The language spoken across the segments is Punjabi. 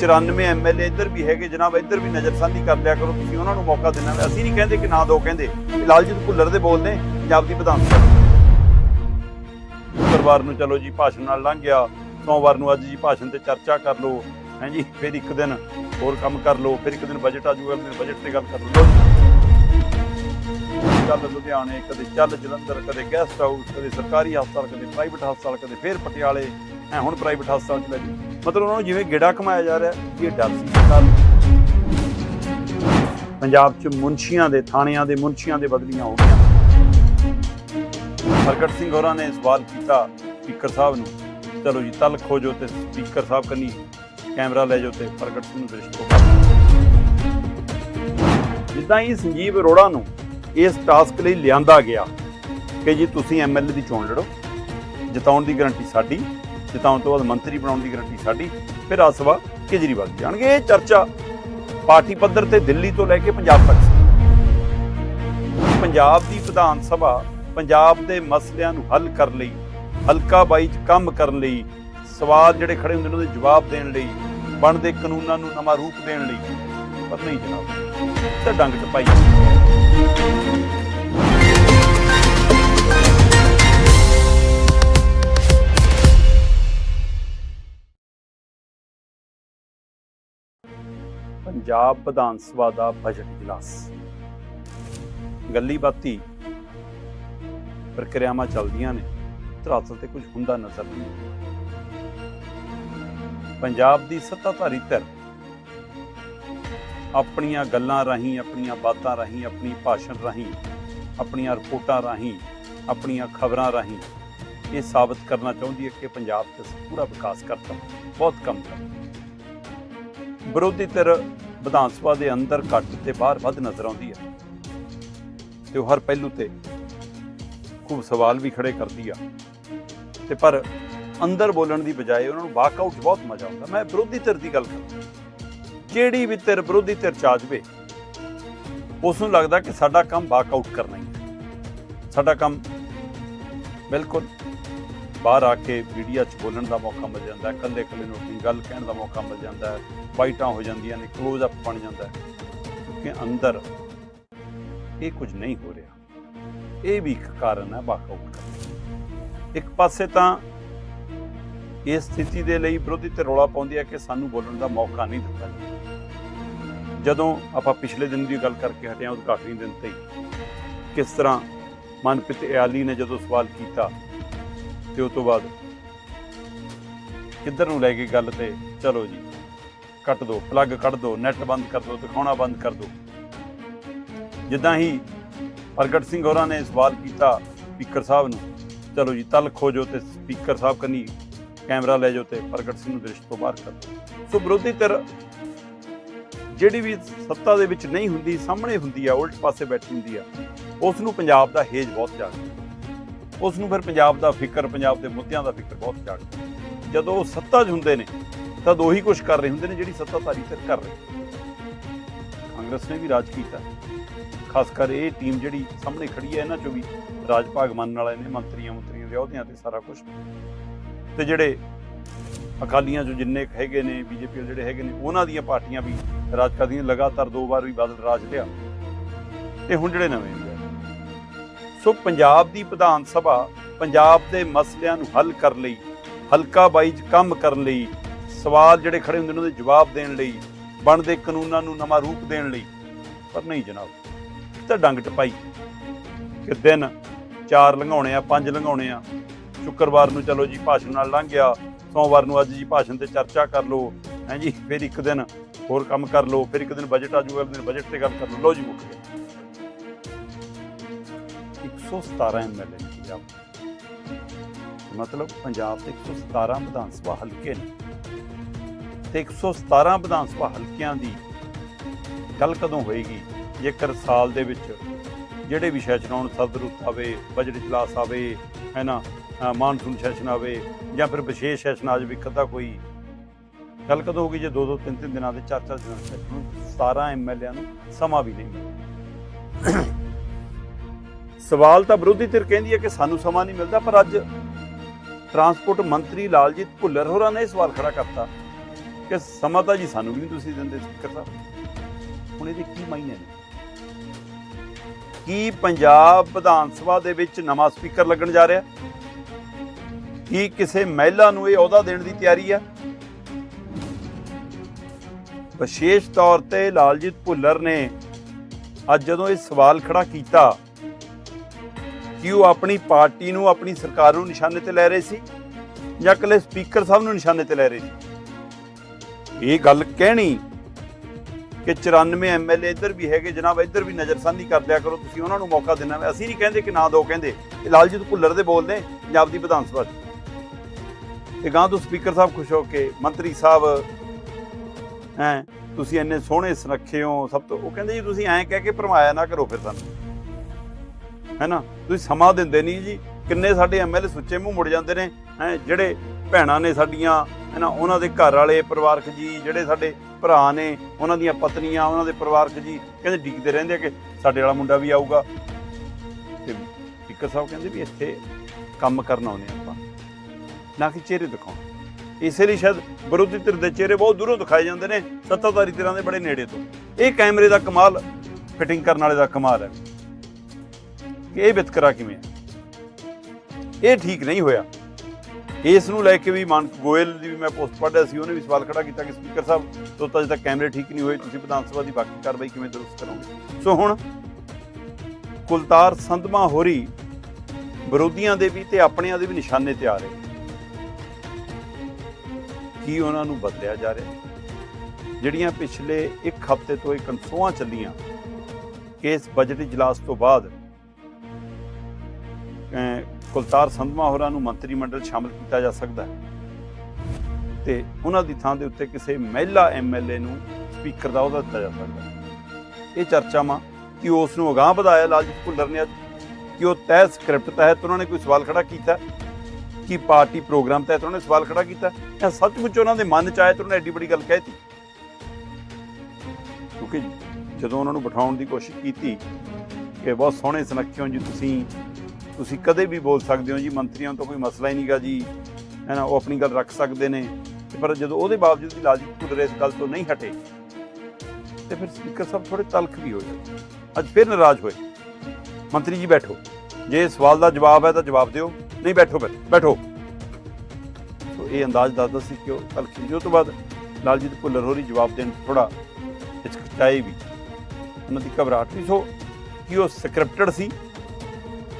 94 ਐਮਐਲਏ ਇੱਧਰ ਵੀ ਹੈਗੇ, ਜਨਾਬ ਇੱਧਰ ਵੀ ਨਜ਼ਰਸਾਨੀ ਕਰ ਲਿਆ ਕਰੋ ਤੁਸੀਂ, ਉਹਨਾਂ ਨੂੰ ਮੌਕਾ ਦੇਣਾ ਅਸੀਂ ਨਹੀਂ ਕਹਿੰਦੇ ਕਿ ਨਾ ਦੋ ਕਹਿੰਦੇ। ਲਾਲਜੀਤ ਭੁੱਲਰ ਦੇ ਬੋਲਦੇ ਪੰਜਾਬ ਦੀ ਵਿਧਾਨ ਸਭਾ। ਸ਼ੁੱਕਰਵਾਰ ਨੂੰ ਚਲੋ ਜੀ, ਭਾਸ਼ਣ ਨਾਲ ਲੰਘ ਗਿਆ। ਸੋਮਵਾਰ ਨੂੰ ਅੱਜ ਜੀ ਭਾਸ਼ਣ ਤੇ ਚਰਚਾ ਕਰ ਲਓ। ਹੈਂਜੀ ਫਿਰ ਇੱਕ ਦਿਨ ਹੋਰ ਕੰਮ ਕਰ ਲਓ, ਫਿਰ ਇੱਕ ਦਿਨ ਬਜਟ ਆ ਜਾਊਗਾ ਅਗਲੇ ਬਜਟ ਤੇ ਗੱਲ ਕਰ ਲਓ। ਚੱਲ ਲੁਧਿਆਣੇ, ਕਦੇ ਚੱਲ ਜਲੰਧਰ, ਕਦੇ ਗੈਸਟ ਹਾਊਸ ਕਦੇ ਸਰਕਾਰੀ ਹਸਪਤਾਲ, ਕਦੇ ਪ੍ਰਾਈਵੇਟ ਹਸਪਤਾਲ, ਕਦੇ ਫਿਰ ਪਟਿਆਲੇ। ਐ ਹੁਣ ਪ੍ਰਾਈਵੇਟ ਹਸਪਤਾਲ ਚ ਲੈ ਜੀ ਮਤਲਬ ਉਹਨਾਂ ਨੂੰ ਜਿਵੇਂ ਗੇੜਾ ਕਮਾਇਆ ਜਾ ਰਿਹਾ ਇਹ ਡਰ ਸੀ। ਸਰਕਾਰ ਪੰਜਾਬ ਚ ਮੁਨਸ਼ੀਆਂ ਦੇ, ਥਾਣਿਆਂ ਦੇ ਮੁਨਸ਼ੀਆਂ ਦੇ ਬਦਲੀਆਂ ਹੋ ਗਈਆਂ। ਪ੍ਰਗਟ ਸਿੰਘ ਹੋਰਾਂ ਨੇ ਸਵਾਲ ਕੀਤਾ ਸਪੀਕਰ ਸਾਹਿਬ ਨੂੰ। ਚਲੋ ਜੀ ਤਲ ਖੋਜੋ ਤੇ ਸਪੀਕਰ ਸਾਹਿਬ ਕੰਨੀ ਕੈਮਰਾ ਲੈ ਜਾਓ ਤੇ ਪ੍ਰਗਟ ਸਿੰਘ ਨੂੰ ਦ੍ਰਿਸ਼ ਤੋਂ ਜਿੱਦਾਂ ਹੀ ਸੰਜੀਵ ਅਰੋੜਾ ਨੂੰ ਇਸ ਟਾਸਕ ਲਈ ਲਿਆਂਦਾ ਗਿਆ ਕਿ ਜੀ ਤੁਸੀਂ ਐਮਐਲਏ ਦੀ ਚੋਣ ਲੜੋ, ਜਿਤਾਉਣ ਦੀ ਗਾਰੰਟੀ ਸਾਡੀ ਜਿਤਾਉਣ ਤੋਂ ਬਾਅਦ ਮੰਤਰੀ ਬਣਾਉਣ ਦੀ ਗਰੰਟੀ ਸਾਡੀ, ਫਿਰ ਰਾਜ ਸਭਾ ਕੇਜਰੀਵਾਲ ਜਾਣਗੇ ਇਹ ਚਰਚਾ ਪਾਰਟੀ ਪੱਧਰ ਤੇ ਦਿੱਲੀ ਤੋਂ ਲੈ ਕੇ ਪੰਜਾਬ ਤੱਕ ਪੰਜਾਬ ਦੀ ਵਿਧਾਨ ਸਭਾ ਪੰਜਾਬ ਦੇ ਮਸਲਿਆਂ ਨੂੰ ਹੱਲ ਕਰਨ ਲਈ, ਹਲਕਾ ਬਾਈ ਚ ਕੰਮ ਕਰਨ ਲਈ, ਸਵਾਲ ਜਿਹੜੇ ਖੜੇ ਹੁੰਦੇ ਨੇ ਉਹਦੇ ਜਵਾਬ ਦੇਣ ਲਈ, ਬਣਦੇ ਕਾਨੂੰਨਾਂ ਨੂੰ ਨਵਾਂ ਰੂਪ ਦੇਣ ਲਈ। ਪਰ ਨਹੀਂ ਜਨਾਬ, ਤਾਂ ਡੰਗ ਟਪਾਈ ਪੰਜਾਬ ਵਿਧਾਨ ਸਭਾ ਦਾ ਬਜਟ ਇਜਲਾਸ ਗੱਲੀ ਬਾਤੀ ਪ੍ਰਕਿਰਿਆਵਾਂ ਚੱਲਦੀਆਂ ਨੇ, ਧਰਾਤਲ ਤੇ ਕੁਝ ਹੁੰਦਾ ਨਜ਼ਰ ਨਹੀਂ ਪੰਜਾਬ ਦੀ ਸੱਤਾਧਾਰੀ ਧਿਰ ਆਪਣੀਆਂ ਗੱਲਾਂ ਰਾਹੀਂ, ਆਪਣੀਆਂ ਬਾਤਾਂ ਰਾਹੀਂ, ਆਪਣੀ ਭਾਸ਼ਣ ਰਾਹੀਂ, ਆਪਣੀਆਂ ਰਿਪੋਰਟਾਂ ਰਾਹੀਂ, ਆਪਣੀਆਂ ਖਬਰਾਂ ਰਾਹੀਂ ਇਹ ਸਾਬਤ ਕਰਨਾ ਚਾਹੁੰਦੀ ਹੈ ਕਿ ਪੰਜਾਬ 'ਚ ਪੂਰਾ ਵਿਕਾਸ ਕਰਤਾ ਬਹੁਤ ਕੰਮ ਕਰਤਾ ਵਿਰੋਧੀ ਧਿਰ ਵਿਧਾਨ ਸਭਾ ਦੇ ਅੰਦਰ ਘੱਟ ਤੇ ਬਾਹਰ ਵੱਧ ਨਜ਼ਰ ਆਉਂਦੀ ਹੈ। ਤੇ ਉਹ ਹਰ ਪਹਿਲੂ ਤੇ ਖੂਬ ਸਵਾਲ ਵੀ ਖੜੇ ਕਰਦੀ ਆ। ਤੇ ਪਰ ਅੰਦਰ ਬੋਲਣ ਦੀ ਬਜਾਏ ਉਹਨਾਂ ਨੂੰ ਵਾਕਆਊਟ ਬਹੁਤ ਮਜ਼ਾ ਆਉਂਦਾ। ਮੈਂ ਵਿਰੋਧੀ ਧਿਰ ਦੀ ਗੱਲ ਕਰਦਾ। ਜਿਹੜੀ ਵੀ ਧਿਰ, ਵਿਰੋਧੀ ਧਿਰ ਚ ਆ ਜਾਵੇ ਉਸ ਨੂੰ ਲੱਗਦਾ ਕਿ ਸਾਡਾ ਕੰਮ ਵਾਕਆਊਟ ਕਰਨਾ ਹੀ। ਸਾਡਾ ਕੰਮ ਬਿਲਕੁਲ ਬਾਹਰ ਆ ਕੇ ਮੀਡੀਆ 'ਚ ਬੋਲਣ ਦਾ ਮੌਕਾ ਮਿਲ ਜਾਂਦਾ ਹੈ, ਇਕੱਲੇ ਇਕੱਲੇ ਨੂੰ ਆਪਣੀ ਗੱਲ ਕਹਿਣ ਦਾ ਮੌਕਾ ਮਿਲ ਜਾਂਦਾ ਹੈ ਫਾਈਟਾਂ ਹੋ ਜਾਂਦੀਆਂ ਨੇ ক্লোਜ਼ ਅਪ ਬਣ ਜਾਂਦਾ ਹੈ, ਕਿਉਂਕਿ ਅੰਦਰ ਇਹ ਕੁਝ ਨਹੀਂ ਹੋ ਰਿਹਾ। ਇਹ ਵੀ ਇੱਕ ਕਾਰਨ ਹੈ ਵਾਕਆਊਟ ਕਰਨ ਇੱਕ ਪਾਸੇ ਤਾਂ ਇਸ ਸਥਿਤੀ ਦੇ ਲਈ ਵਿਰੋਧੀ ਤੇ ਰੌਲਾ ਪਾਉਂਦੀ ਹੈ ਕਿ ਸਾਨੂੰ ਬੋਲਣ ਦਾ ਮੌਕਾ ਨਹੀਂ ਦਿੱਤਾ ਜਦੋਂ ਆਪਾਂ ਪਿਛਲੇ ਦਿਨ ਦੀ ਗੱਲ ਕਰਕੇ ਹਟਿਆ, ਉਦਘਾਟਨੀ ਦਿਨ ਤੇ ਕਿਸ ਤਰ੍ਹਾਂ ਮਨਪ੍ਰੀਤ ਇਆਲੀ ਨੇ ਜਦੋਂ ਸਵਾਲ ਕੀਤਾ ਤੇ ਉਸ ਤੋਂ ਬਾਅਦ ਕਿੱਧਰ ਨੂੰ ਲੈ ਗਈ ਗੱਲ ਤੇ? ਚਲੋ ਜੀ, ਕੱਟ ਦੋ ਪਲੱਗ ਕੱਢ ਦੋ ਨੈਟ ਬੰਦ ਕਰ ਦੋ, ਦਿਖਾਉਣਾ ਬੰਦ ਕਰ ਦੋ। ਜਿੱਦਾਂ ਹੀ ਪ੍ਰਗਟ ਸਿੰਘ ਹੋਰਾਂ ਨੇ ਸਵਾਲ ਕੀਤਾ ਸਪੀਕਰ ਸਾਹਿਬ ਨੂੰ, ਚਲੋ ਜੀ, ਤਲ ਖੋਜੋ ਤੇ ਸਪੀਕਰ ਸਾਹਿਬ ਕੰਨੀ ਕੈਮਰਾ ਲੈ ਜਾਓ ਤੇ ਪ੍ਰਗਟ ਸਿੰਘ ਨੂੰ ਦ੍ਰਿਸ਼ ਤੋਂ ਬਾਹਰ ਕਰ ਦਿਓ। ਸੋ ਵਿਰੋਧੀ ਧਿਰ ਜਿਹੜੀ ਵੀ ਸੱਤਾ ਦੇ ਵਿੱਚ ਨਹੀਂ ਹੁੰਦੀ, ਸਾਹਮਣੇ ਹੁੰਦੀ ਆ, ਉਲਟ ਪਾਸੇ ਬੈਠੀ ਹੁੰਦੀ ਆ, ਉਸ ਨੂੰ ਪੰਜਾਬ ਦਾ ਹੇਜ ਬਹੁਤ ਜਾਗਦਾ ਉਸ ਨੂੰ ਫਿਰ ਪੰਜਾਬ ਦਾ ਫਿਕਰ, ਪੰਜਾਬ ਦੇ ਮੁੱਦਿਆਂ ਦਾ ਫਿਕਰ ਬਹੁਤ ਜਾਗਦਾ ਜਦੋਂ। ਉਹ ਸੱਤਾ 'ਚ ਹੁੰਦੇ ਨੇ, ਤਦ ਉਹੀ ਕੁਝ ਕਰ ਰਹੇ ਹੁੰਦੇ ਨੇ ਜਿਹੜੀ ਸੱਤਾਧਾਰੀ ਫਿਰ ਕਰ ਰਹੀ ਕਾਂਗਰਸ ਨੇ ਵੀ ਰਾਜ ਕੀਤਾ। ਖਾਸ ਕਰ ਇਹ ਟੀਮ ਜਿਹੜੀ ਸਾਹਮਣੇ ਖੜੀ ਹੈ, ਇਹਨਾਂ ਚੋਂ ਵੀ ਰਾਜ ਭਾਗ ਮੰਨਣ ਵਾਲੇ ਨੇ, ਮੰਤਰੀਆਂ ਮੰਤਰੀਆਂ ਦੇ ਅਹੁਦਿਆਂ ਤੇ ਸਾਰਾ ਕੁਝ ਤੇ ਜਿਹੜੇ ਅਕਾਲੀਆਂ ਚੋਂ ਜਿੰਨੇ ਹੈਗੇ ਨੇ, ਬੀਜੇਪੀ ਜਿਹੜੇ ਹੈਗੇ ਨੇ, ਉਹਨਾਂ ਦੀਆਂ ਪਾਰਟੀਆਂ ਵੀ ਰਾਜ ਕਰਦੀਆਂ ਲਗਾਤਾਰ ਦੋ ਵਾਰ ਵੀ ਬਾਦਲ ਰਾਜ ਲਿਆ। ਤੇ ਹੁਣ ਜਿਹੜੇ ਨਵੇਂ ਸੋ ਪੰਜਾਬ ਦੀ ਵਿਧਾਨ ਸਭਾ ਪੰਜਾਬ ਦੇ ਮਸਲਿਆਂ ਨੂੰ ਹੱਲ ਕਰਨ ਲਈ, ਹਲਕਾ ਬਾਈ ਕੰਮ ਕਰਨ ਲਈ, ਸਵਾਲ ਜਿਹੜੇ ਖੜੇ ਹੁੰਦੇ ਨੇ ਉਹਦੇ ਜਵਾਬ ਦੇਣ ਲਈ, ਬਣਦੇ ਕਾਨੂੰਨਾਂ ਨੂੰ ਨਵਾਂ ਰੂਪ ਦੇਣ ਲਈ। ਪਰ ਨਹੀਂ ਜਨਾਬ ਤਾਂ ਡੰਗ ਟਪਾਈ। ਕਿ ਦਿਨ ਚਾਰ ਲੰਘਾਉਣੇ ਆ, ਪੰਜ ਲੰਘਾਉਣੇ ਆ, ਸ਼ੁੱਕਰਵਾਰ ਨੂੰ ਚਲੋ ਜੀ ਭਾਸ਼ਣ ਨਾਲ ਲੰਘ ਗਿਆ, ਸੋਮਵਾਰ ਨੂੰ ਅੱਜ ਜੀ ਭਾਸ਼ਣ ਤੇ ਚਰਚਾ ਕਰ ਲਓ, ਹੈਂ ਜੀ, ਫਿਰ ਇੱਕ ਦਿਨ ਹੋਰ ਕੰਮ ਕਰ ਲਓ, ਫਿਰ ਇੱਕ ਦਿਨ ਬਜਟ ਆ ਜੂਗਾ ਅਗਲੇ ਦਿਨ ਬਜਟ ਤੇ ਗੱਲ ਕਰ ਲਓ। ਲਓ ਜੀ ਮੁੱਕ ਗਿਆ 117 ਐਮਐਲਏ ਨੇ ਪੰਜਾਬ ਮਤਲਬ ਪੰਜਾਬ ਦੇ 117 ਵਿਧਾਨ ਸਭਾ ਹਲਕੇ ਨੇ। ਤੇ 117 ਵਿਧਾਨ ਸਭਾ ਹਲਕਿਆਂ ਦੀ ਗੱਲ ਕਦੋਂ ਹੋਏਗੀ? ਜੇਕਰ ਸਾਲ ਦੇ ਵਿੱਚ ਜਿਹੜੇ ਵੀ ਸੈਸ਼ਨ ਆਉਣ ਸਦਰ ਆਵੇ, ਬਜਟ ਇਜਲਾਸ ਆਵੇ ਹੈ ਨਾ ਮਾਨਸੂਨ ਸੈਸ਼ਨ ਆਵੇ, ਜਾਂ ਫਿਰ ਵਿਸ਼ੇਸ਼ ਸੈਸ਼ਨ ਆ ਜਾਵੇ ਕਦਾ ਕੋਈ ਗੱਲ ਕਦੋਂ ਹੋਗੀ ਜੇ ਦੋ ਦੋ, ਤਿੰਨ ਤਿੰਨ ਦਿਨਾਂ ਦੇ ਚਾਰ ਚਾਰ ਦਿਨਾਂ ਦੇ ਸੈਸ਼ਨ ਨੂੰ 17 ਐਮਐਲਏਆਂ ਨੂੰ ਸਮਾਂ ਵੀ ਨਹੀਂ ਮਿਲਦਾ। ਸਵਾਲ ਤਾਂ ਵਿਰੋਧੀ ਧਿਰ ਕਹਿੰਦੀ ਹੈ ਕਿ ਸਾਨੂੰ ਸਮਾਂ ਨਹੀਂ ਮਿਲਦਾ, ਪਰ ਅੱਜ ਟਰਾਂਸਪੋਰਟ ਮੰਤਰੀ ਲਾਲਜੀਤ ਭੁੱਲਰ ਹੋਰਾਂ ਨੇ ਇਹ ਸਵਾਲ ਖੜਾ ਕਰਤਾ ਕਿ ਸਮਾਂ ਤਾਂ ਜੀ ਸਾਨੂੰ ਵੀ ਨਹੀਂ ਤੁਸੀਂ ਦਿੰਦੇ ਸਪੀਕਰ ਸਾਹਿਬ। ਹੁਣ ਇਹਦੇ ਕੀ ਮਾਇਨੇ ਨੇ? ਕੀ ਪੰਜਾਬ ਵਿਧਾਨ ਸਭਾ ਦੇ ਵਿੱਚ ਨਵਾਂ ਸਪੀਕਰ ਲੱਗਣ ਜਾ ਰਿਹਾ? ਕੀ ਕਿਸੇ ਮਹਿਲਾ ਨੂੰ ਇਹ ਅਹੁਦਾ ਦੇਣ ਦੀ ਤਿਆਰੀ ਆ ਵਿਸ਼ੇਸ਼ ਤੌਰ ਤੇ ਲਾਲਜੀਤ ਭੁੱਲਰ ਨੇ ਅੱਜ ਜਦੋਂ ਇਹ ਸਵਾਲ ਖੜਾ ਕੀਤਾ ਕਿ ਉਹ ਆਪਣੀ ਪਾਰਟੀ ਨੂੰ, ਆਪਣੀ ਸਰਕਾਰ ਨੂੰ ਨਿਸ਼ਾਨੇ ਤੇ ਲੈ ਰਹੇ ਸੀ? ਜਾਂ ਇਕੱਲੇ ਸਪੀਕਰ ਸਾਹਿਬ ਨੂੰ ਨਿਸ਼ਾਨੇ ਤੇ ਲੈ ਰਹੇ ਸੀ? ਇਹ ਗੱਲ ਕਹਿਣੀ ਕਿ 94 ਐਮਐਲਏ ਇੱਧਰ ਵੀ ਹੈਗੇ, ਜਨਾਬ ਇੱਧਰ ਵੀ ਨਜ਼ਰਸਾਨੀ ਕਰ ਲਿਆ ਕਰੋ ਤੁਸੀਂ, ਉਹਨਾਂ ਨੂੰ ਮੌਕਾ ਦੇਣਾ। ਅਸੀਂ ਨਹੀਂ ਕਹਿੰਦੇ ਕਿ ਨਾ ਦੋ ਕਹਿੰਦੇ। ਇਹ ਲਾਲਜੀਤ ਭੁੱਲਰ ਦੇ ਬੋਲਦੇ ਪੰਜਾਬ ਦੀ ਵਿਧਾਨ ਸਭਾ 'ਚ। ਤੇ ਗਾਂ ਤੋਂ ਸਪੀਕਰ ਸਾਹਿਬ ਖੁਸ਼ ਹੋ ਕੇ, ਮੰਤਰੀ ਸਾਹਿਬ, ਹੈ, ਤੁਸੀਂ ਇੰਨੇ ਸੋਹਣੇ ਸੁਨੱਖੇ ਹੋ, ਸਭ ਤੋਂ, ਉਹ ਕਹਿੰਦੇ ਜੀ ਤੁਸੀਂ ਐਂ ਕਹਿ ਕੇ ਭਰਮਾਇਆ ਨਾ ਕਰੋ ਫਿਰ ਸਾਨੂੰ। ਹੈ ਨਾ ਤੁਸੀਂ ਸਮਾਂ ਦਿੰਦੇ ਨਹੀਂ ਜੀ। ਕਿੰਨੇ ਸਾਡੇ ਐਮਐਲਏ ਸੁੱਚੇ ਮੂੰਹ ਮੁੜ ਜਾਂਦੇ ਨੇ, ਹੈ? ਜਿਹੜੇ ਭੈਣਾਂ ਨੇ ਸਾਡੀਆਂ ਹੈ ਨਾ ਉਹਨਾਂ ਦੇ ਘਰ ਵਾਲੇ ਪਰਿਵਾਰਕ ਜੀ, ਜਿਹੜੇ ਸਾਡੇ ਭਰਾ ਨੇ, ਉਹਨਾਂ ਦੀਆਂ ਪਤਨੀਆਂ, ਉਹਨਾਂ ਦੇ ਪਰਿਵਾਰਕ ਜੀ, ਕਹਿੰਦੇ ਡਿੱਗਦੇ ਰਹਿੰਦੇ ਆ ਕਿ ਸਾਡੇ ਵਾਲਾ ਮੁੰਡਾ ਵੀ ਆਊਗਾ। ਤੇ ਸਪੀਕਰ ਸਾਹਿਬ ਕਹਿੰਦੇ ਵੀ ਇੱਥੇ ਕੰਮ ਕਰਨ ਆਉਂਦੇ ਆਪਾਂ। ਨਾ ਕਿ ਚਿਹਰੇ ਦਿਖਾਉਣ। ਇਸੇ ਲਈ ਸ਼ਾਇਦ ਵਿਰੋਧੀ ਧਿਰ ਦੇ ਚਿਹਰੇ ਬਹੁਤ ਦੂਰੋਂ ਦਿਖਾਏ ਜਾਂਦੇ ਨੇ, ਸੱਤਾਧਾਰੀ ਧਿਰਾਂ ਦੇ ਬੜੇ ਨੇੜੇ ਤੋਂ। ਇਹ ਕੈਮਰੇ ਦਾ ਕਮਾਲ, ਫਿਟਿੰਗ ਕਰਨ ਵਾਲੇ ਦਾ ਕਮਾਲ ਹੈ। ਕਿ ਇਹ ਵਿਤਕਰਾ ਕਿਵੇਂ ਹੈ? ਇਹ ਠੀਕ ਨਹੀਂ ਹੋਇਆ। ਇਸ ਨੂੰ ਲੈ ਕੇ ਵੀ ਮਾਨਕ ਗੋਇਲ ਦੀ ਵੀ ਮੈਂ ਪੋਸਟ ਪੜ੍ਹਿਆ ਸੀ, ਉਹਨੇ ਵੀ ਸਵਾਲ ਖੜਾ ਕੀਤਾ ਕਿ ਸਪੀਕਰ ਸਾਹਿਬ ਤੋਂ ਤਾਂ ਤੱਕ ਕੈਮਰੇ ਠੀਕ ਨਹੀਂ ਹੋਏ, ਤੁਸੀਂ ਵਿਧਾਨ ਸਭਾ ਦੀ ਬਾਕੀ ਕਾਰਵਾਈ ਕਿਵੇਂ ਦਰੁਸਤ ਕਰੋਗੇ? ਸੋ ਹੁਣ ਕੁਲਤਾਰ ਸੰਧਮਾ ਹੋਰੀ ਵਿਰੋਧੀਆਂ ਦੇ ਵੀ ਤੇ ਆਪਣਿਆਂ ਦੇ ਵੀ ਨਿਸ਼ਾਨੇ ਤੇ ਆ ਰਹੇ ਕੀ ਉਹਨਾਂ ਨੂੰ ਬਦਲਿਆ ਜਾ ਰਿਹਾ? ਜਿਹੜੀਆਂ ਪਿਛਲੇ ਇੱਕ ਹਫ਼ਤੇ ਤੋਂ ਇਹ ਕਨਸੋਆਂ ਚੱਲੀਆਂ, ਕਿ ਇਸ ਬਜਟ ਇਜਲਾਸ ਤੋਂ ਬਾਅਦ ਕੁਲਤਾਰ ਸੰਧਮਾ ਹੋਰਾਂ ਨੂੰ ਮੰਤਰੀ ਮੰਡਲ ਸ਼ਾਮਲ ਕੀਤਾ ਜਾ ਸਕਦਾ ਹੈ। ਤੇ ਉਹਨਾਂ ਦੀ ਥਾਂ ਦੇ ਉੱਤੇ ਕਿਸੇ ਮਹਿਲਾ ਐਮਐਲਏ ਨੂੰ ਸਪੀਕਰ ਦਾ ਅਹੁਦਾ ਦਿੱਤਾ ਜਾ ਸਕਦਾ ਹੈ। ਇਹ ਚਰਚਾਵਾਂ ਕਿ ਉਸ ਨੂੰ ਅਗਾਹ ਵਧਾਇਆ ਲਾਲਜੀਤ ਭੁੱਲਰ ਨੇ ਅੱਜ ਕਿ ਉਹ ਤੈਅ ਸਕ੍ਰਿਪਟ ਤਹਿਤ ਉਹਨਾਂ ਨੇ ਕੋਈ ਸਵਾਲ ਖੜਾ ਕੀਤਾ ਕਿ ਪਾਰਟੀ ਪ੍ਰੋਗਰਾਮ ਤਹਿਤ ਉਹਨਾਂ ਨੇ ਸਵਾਲ ਖੜਾ ਕੀਤਾ ਜਾਂ ਸੱਚਮੁੱਚ ਉਹਨਾਂ ਦੇ ਮਨ ਚ ਆਇਆ ਤੇ ਉਹਨਾਂ ਨੇ ਐਡੀ ਬੜੀ ਗੱਲ ਕਹਿਤੀ? ਕਿਉਂਕਿ ਜਦੋਂ ਉਹਨਾਂ ਨੂੰ ਬਿਠਾਉਣ ਦੀ ਕੋਸ਼ਿਸ਼ ਕੀਤੀ ਕਿ ਬਹੁਤ ਸੋਹਣੇ ਸੁਨੱਖੇ ਜੀ ਤੁਸੀਂ ਤੁਸੀਂ ਕਦੇ ਵੀ ਬੋਲ ਸਕਦੇ ਹੋ ਜੀ, ਮੰਤਰੀਆਂ ਤੋਂ ਕੋਈ ਮਸਲਾ ਹੀ ਨਹੀਂਗਾ ਜੀ, ਹੈ ਨਾ, ਉਹ ਆਪਣੀ ਗੱਲ ਰੱਖ ਸਕਦੇ ਨੇ। ਪਰ ਜਦੋਂ ਉਹਦੇ ਬਾਵਜੂਦ ਵੀ ਲਾਲਜੀਤ ਭੁੱਲਰ ਇਸ ਗੱਲ ਤੋਂ ਨਹੀਂ ਹਟੇ, ਤੇ ਫਿਰ ਸਪੀਕਰ ਸਾਹਿਬ ਥੋੜੇ ਤਲਖ ਵੀ ਹੋ ਗਏ ਅੱਜ ਫਿਰ ਨਾਰਾਜ਼ ਹੋਏ। ਮੰਤਰੀ ਜੀ ਬੈਠੋ। ਜੇ ਸਵਾਲ ਦਾ ਜਵਾਬ ਹੈ ਤਾਂ ਜਵਾਬ ਦਿਓ, ਨਹੀਂ ਬੈਠੋ ਫਿਰ, ਬੈਠੋ। ਸੋ ਇਹ ਅੰਦਾਜ਼ ਦੱਸਦਾ ਸੀ ਕਿ ਉਹ ਤਲਖੀ ਜੀ ਉਹ ਤੋਂ ਬਾਅਦ ਲਾਲਜੀਤ ਭੁੱਲਰ ਹੋਰੀ ਜਵਾਬ ਦੇਣ ਥੋੜਾ ਹਿਚਕਚਾਏ ਵੀ। ਉਹਨਾਂ ਦੀ ਘਬਰਾਹਟ ਵੀ ਸੋ ਕਿ ਉਹ ਸਕ੍ਰਿਪਟਡ ਸੀ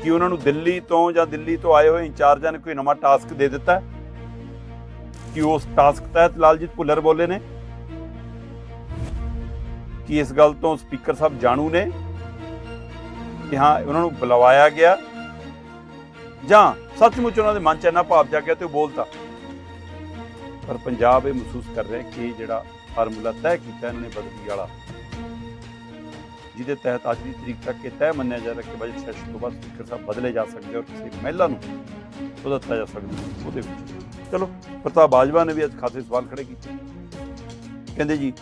ਕਿ ਉਹਨਾਂ ਨੂੰ ਦਿੱਲੀ ਤੋਂ ਜਾਂ ਦਿੱਲੀ ਤੋਂ ਆਏ ਹੋਏ ਇੰਚਾਰਜਾਂ ਨੇ ਕੋਈ ਨਵਾਂ ਟਾਸਕ ਦੇ ਦਿੱਤਾ ਕਿ ਉਸ ਟਾਸਕ ਤਹਿਤ ਲਾਲਜੀਤ ਭੁੱਲਰ ਬੋਲੇ ਨੇ? ਕਿ ਇਸ ਗੱਲ ਤੋਂ ਸਪੀਕਰ ਸਾਹਿਬ ਜਾਣੂ ਨੇ? ਕਿ ਹਾਂ, ਉਹਨਾਂ ਨੂੰ ਬੁਲਵਾਇਆ ਗਿਆ? ਜਾਂ ਸੱਚਮੁੱਚ ਉਹਨਾਂ ਦੇ ਮਨ 'ਚ ਇੰਨਾ ਭਾਵ ਜਾਗਿਆ ਤੇ ਉਹ ਬੋਲਤਾ ਪਰ ਪੰਜਾਬ ਇਹ ਮਹਿਸੂਸ ਕਰ ਰਿਹਾ ਕਿ ਜਿਹੜਾ ਫਾਰਮੂਲਾ ਤੈਅ ਕੀਤਾ ਇਹਨਾਂ ਨੇ ਬਦਲੀ ਵਾਲਾ ਜਿਹਦੇ ਤਹਿਤ ਅੱਜ ਦੀ ਤਰੀਕ ਤੱਕ ਇਹ ਤੈਅ ਮੰਨਿਆ ਜਾ ਰਿਹਾ ਕਿ ਬਜਟ ਸੈਸ਼ਨ ਤੋਂ ਬਾਅਦ ਸਪੀਕਰ ਸਾਹਿਬ ਬਦਲੇ ਜਾ ਸਕਦੇ ਔਰ ਕਿਸੇ ਮਹਿਲਾ ਨੂੰ ਉਹ ਦਿੱਤਾ ਜਾ ਸਕਦਾ ਉਹਦੇ ਵਿੱਚ। ਚਲੋ, ਪ੍ਰਤਾਪ ਬਾਜਵਾ ਨੇ ਵੀ ਅੱਜ ਖਾਸੇ ਸਵਾਲ ਖੜੇ ਕੀਤੇ। ਕਹਿੰਦੇ ਜੀ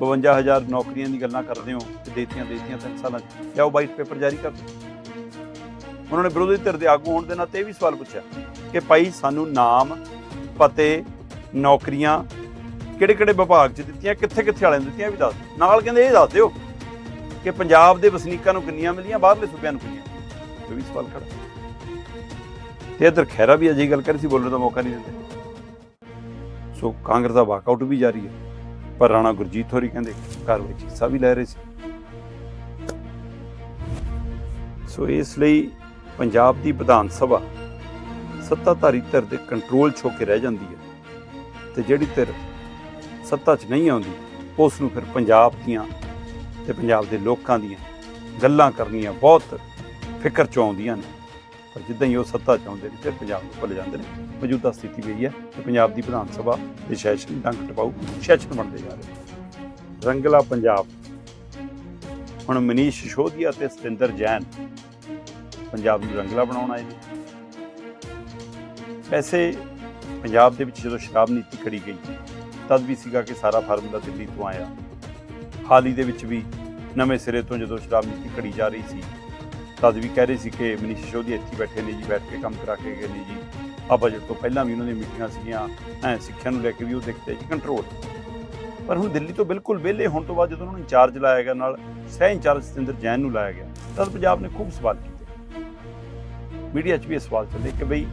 52000 ਨੌਕਰੀਆਂ ਦੀ ਗੱਲਾਂ ਕਰਦੇ ਹੋ ਤੇ ਦੇਤੀਆਂ ਦੇਤੀਆਂ ਤਿੰਨ ਸਾਲਾਂ ਚ। ਕਿਆ ਉਹ ਵਾਈਟ ਪੇਪਰ ਜਾਰੀ ਕਰ ਦਿਓ। ਉਹਨਾਂ ਨੇ ਵਿਰੋਧੀ ਧਿਰ ਦੇ ਆਗੂ ਹੋਣ ਦੇ ਨਾਤੇ ਇਹ ਵੀ ਸਵਾਲ ਪੁੱਛਿਆ ਕਿ ਭਾਈ ਸਾਨੂੰ ਨਾਮ, ਪਤੇ, ਨੌਕਰੀਆਂ ਕਿਹੜੇ ਕਿਹੜੇ ਵਿਭਾਗ 'ਚ ਦਿੱਤੀਆਂ ਕਿੱਥੇ ਕਿੱਥੇ ਵਾਲਿਆਂ ਨੂੰ ਦਿੱਤੀਆਂ ਵੀ ਦੱਸ ਦਿਓ। ਨਾਲ ਕਹਿੰਦੇ ਇਹ ਦੱਸ ਦਿਓ ਕਿ ਪੰਜਾਬ ਦੇ ਵਸਨੀਕਾਂ ਨੂੰ ਕਿੰਨੀਆਂ ਮਿਲੀਆਂ, ਬਾਹਰਲੇ ਸੂਬਿਆਂ ਨੂੰ ਕਿੰਨੀਆਂ? ਇਹ ਵੀ ਸਵਾਲ ਖੜਾ। ਤੇ ਇਧਰ ਖੈਰਾ ਵੀ ਅਜਿਹੀ ਗੱਲ ਕਰੀ ਸੀ, ਬੋਲਣ ਦਾ ਮੌਕਾ ਨਹੀਂ ਦਿੰਦੇ। ਸੋ ਕਾਂਗਰਸ ਦਾ ਵਾਕਆਊਟ ਵੀ ਜਾਰੀ ਹੈ, ਪਰ ਰਾਣਾ ਗੁਰਜੀਤ ਹੋਰੀ ਕਹਿੰਦੇ ਕਾਰਵਾਈ 'ਚ ਹਿੱਸਾ ਵੀ ਲੈ ਰਹੇ ਸੀ। ਸੋ ਇਸ ਲਈ ਪੰਜਾਬ ਦੀ ਵਿਧਾਨ ਸਭਾ ਸੱਤਾਧਾਰੀ ਧਿਰ ਦੇ ਕੰਟਰੋਲ 'ਚ ਹੋ ਕੇ ਰਹਿ ਜਾਂਦੀ ਹੈ। ਤੇ ਜਿਹੜੀ ਧਿਰ ਸੱਤਾ 'ਚ ਨਹੀਂ ਆਉਂਦੀ, ਉਸ ਨੂੰ ਫਿਰ ਪੰਜਾਬ ਦੀਆਂ ਤੇ ਪੰਜਾਬ ਦੇ ਲੋਕਾਂ ਦੀਆਂ ਗੱਲਾਂ ਕਰਨੀਆਂ ਬਹੁਤ ਫਿਕਰ 'ਚ ਆਉਂਦੀਆਂ ਨੇ। ਪਰ ਜਿੱਦਾਂ ਹੀ ਉਹ ਸੱਤਾ 'ਚ ਆਉਂਦੇ ਨੇ, ਫਿਰ ਪੰਜਾਬ ਨੂੰ ਭੁੱਲ ਜਾਂਦੇ ਨੇ। ਮੌਜੂਦਾ ਸਥਿਤੀ ਵੀ ਹੈ ਕਿ ਪੰਜਾਬ ਦੀ ਵਿਧਾਨ ਸਭਾ ਦੇ ਸੈਸ਼ਨ ਡੰਗ ਟਪਾਊ, ਸੈਸ਼ਨ ਬਣਦੇ ਜਾ ਰਹੇ ਰੰਗਲਾ ਪੰਜਾਬ। ਹੁਣ ਮਨੀਸ਼ ਸ਼ਿਸ਼ੋਦੀਆ ਤੇ ਸਤਿੰਦਰ ਜੈਨ ਪੰਜਾਬ ਨੂੰ ਰੰਗਲਾ ਬਣਾਉਣ ਆਏ ਨੇ। ਵੈਸੇ ਪੰਜਾਬ ਦੇ ਵਿੱਚ ਜਦੋਂ ਸ਼ਰਾਬ ਨੀਤੀ ਖੜੀ ਗਈ, ਤਦ ਵੀ ਸੀਗਾ ਕਿ ਸਾਰਾ ਫਾਰਮੂਲਾ ਦਿੱਲੀ ਤੋਂ ਆਇਆ। ਹਾਲ ਹੀ ਦੇ ਵਿੱਚ ਵੀ ਨਵੇਂ ਸਿਰੇ ਤੋਂ ਜਦੋਂ ਸ਼ਰਾਬ ਨੀਤੀ ਘੜੀ ਜਾ ਰਹੀ ਸੀ ਤਦ ਵੀ ਕਹਿ ਰਹੇ ਸੀ ਕਿ ਮਨੀਸ਼ ਸਿਸੋਦੀਆ ਇੱਥੇ ਬੈਠੇ ਨੇ ਜੀ, ਬੈਠ ਕੇ ਕੰਮ ਕਰਾ ਕੇ ਗਏ ਨੇ ਜੀ। ਆ ਬਜਟ ਤੋਂ ਪਹਿਲਾਂ ਵੀ ਉਹਨਾਂ ਦੀਆਂ ਮੀਟਿੰਗਾਂ ਸੀਗੀਆਂ, ਐ ਸਿੱਖਿਆ ਨੂੰ ਲੈ ਕੇ ਵੀ ਉਹ ਦੇਖਦੇ ਜੀ ਕੰਟਰੋਲ ਪਰ ਹੁਣ ਦਿੱਲੀ ਤੋਂ ਬਿਲਕੁਲ ਵਿਹਲੇ ਹੋਣ ਤੋਂ ਬਾਅਦ ਜਦੋਂ ਉਹਨਾਂ ਨੂੰ ਇੰਚਾਰਜ ਲਾਇਆ ਗਿਆ, ਨਾਲ ਸਹਿ ਇੰਚਾਰਜ ਸਤਿੰਦਰ ਜੈਨ ਨੂੰ ਲਾਇਆ ਗਿਆ ਤਦ ਪੰਜਾਬ ਨੇ ਖੂਬ ਸਵਾਲ ਕੀਤੇ। ਮੀਡੀਆ 'ਚ ਵੀ ਇਹ ਸਵਾਲ ਚੱਲੇ ਕਿ ਬਈ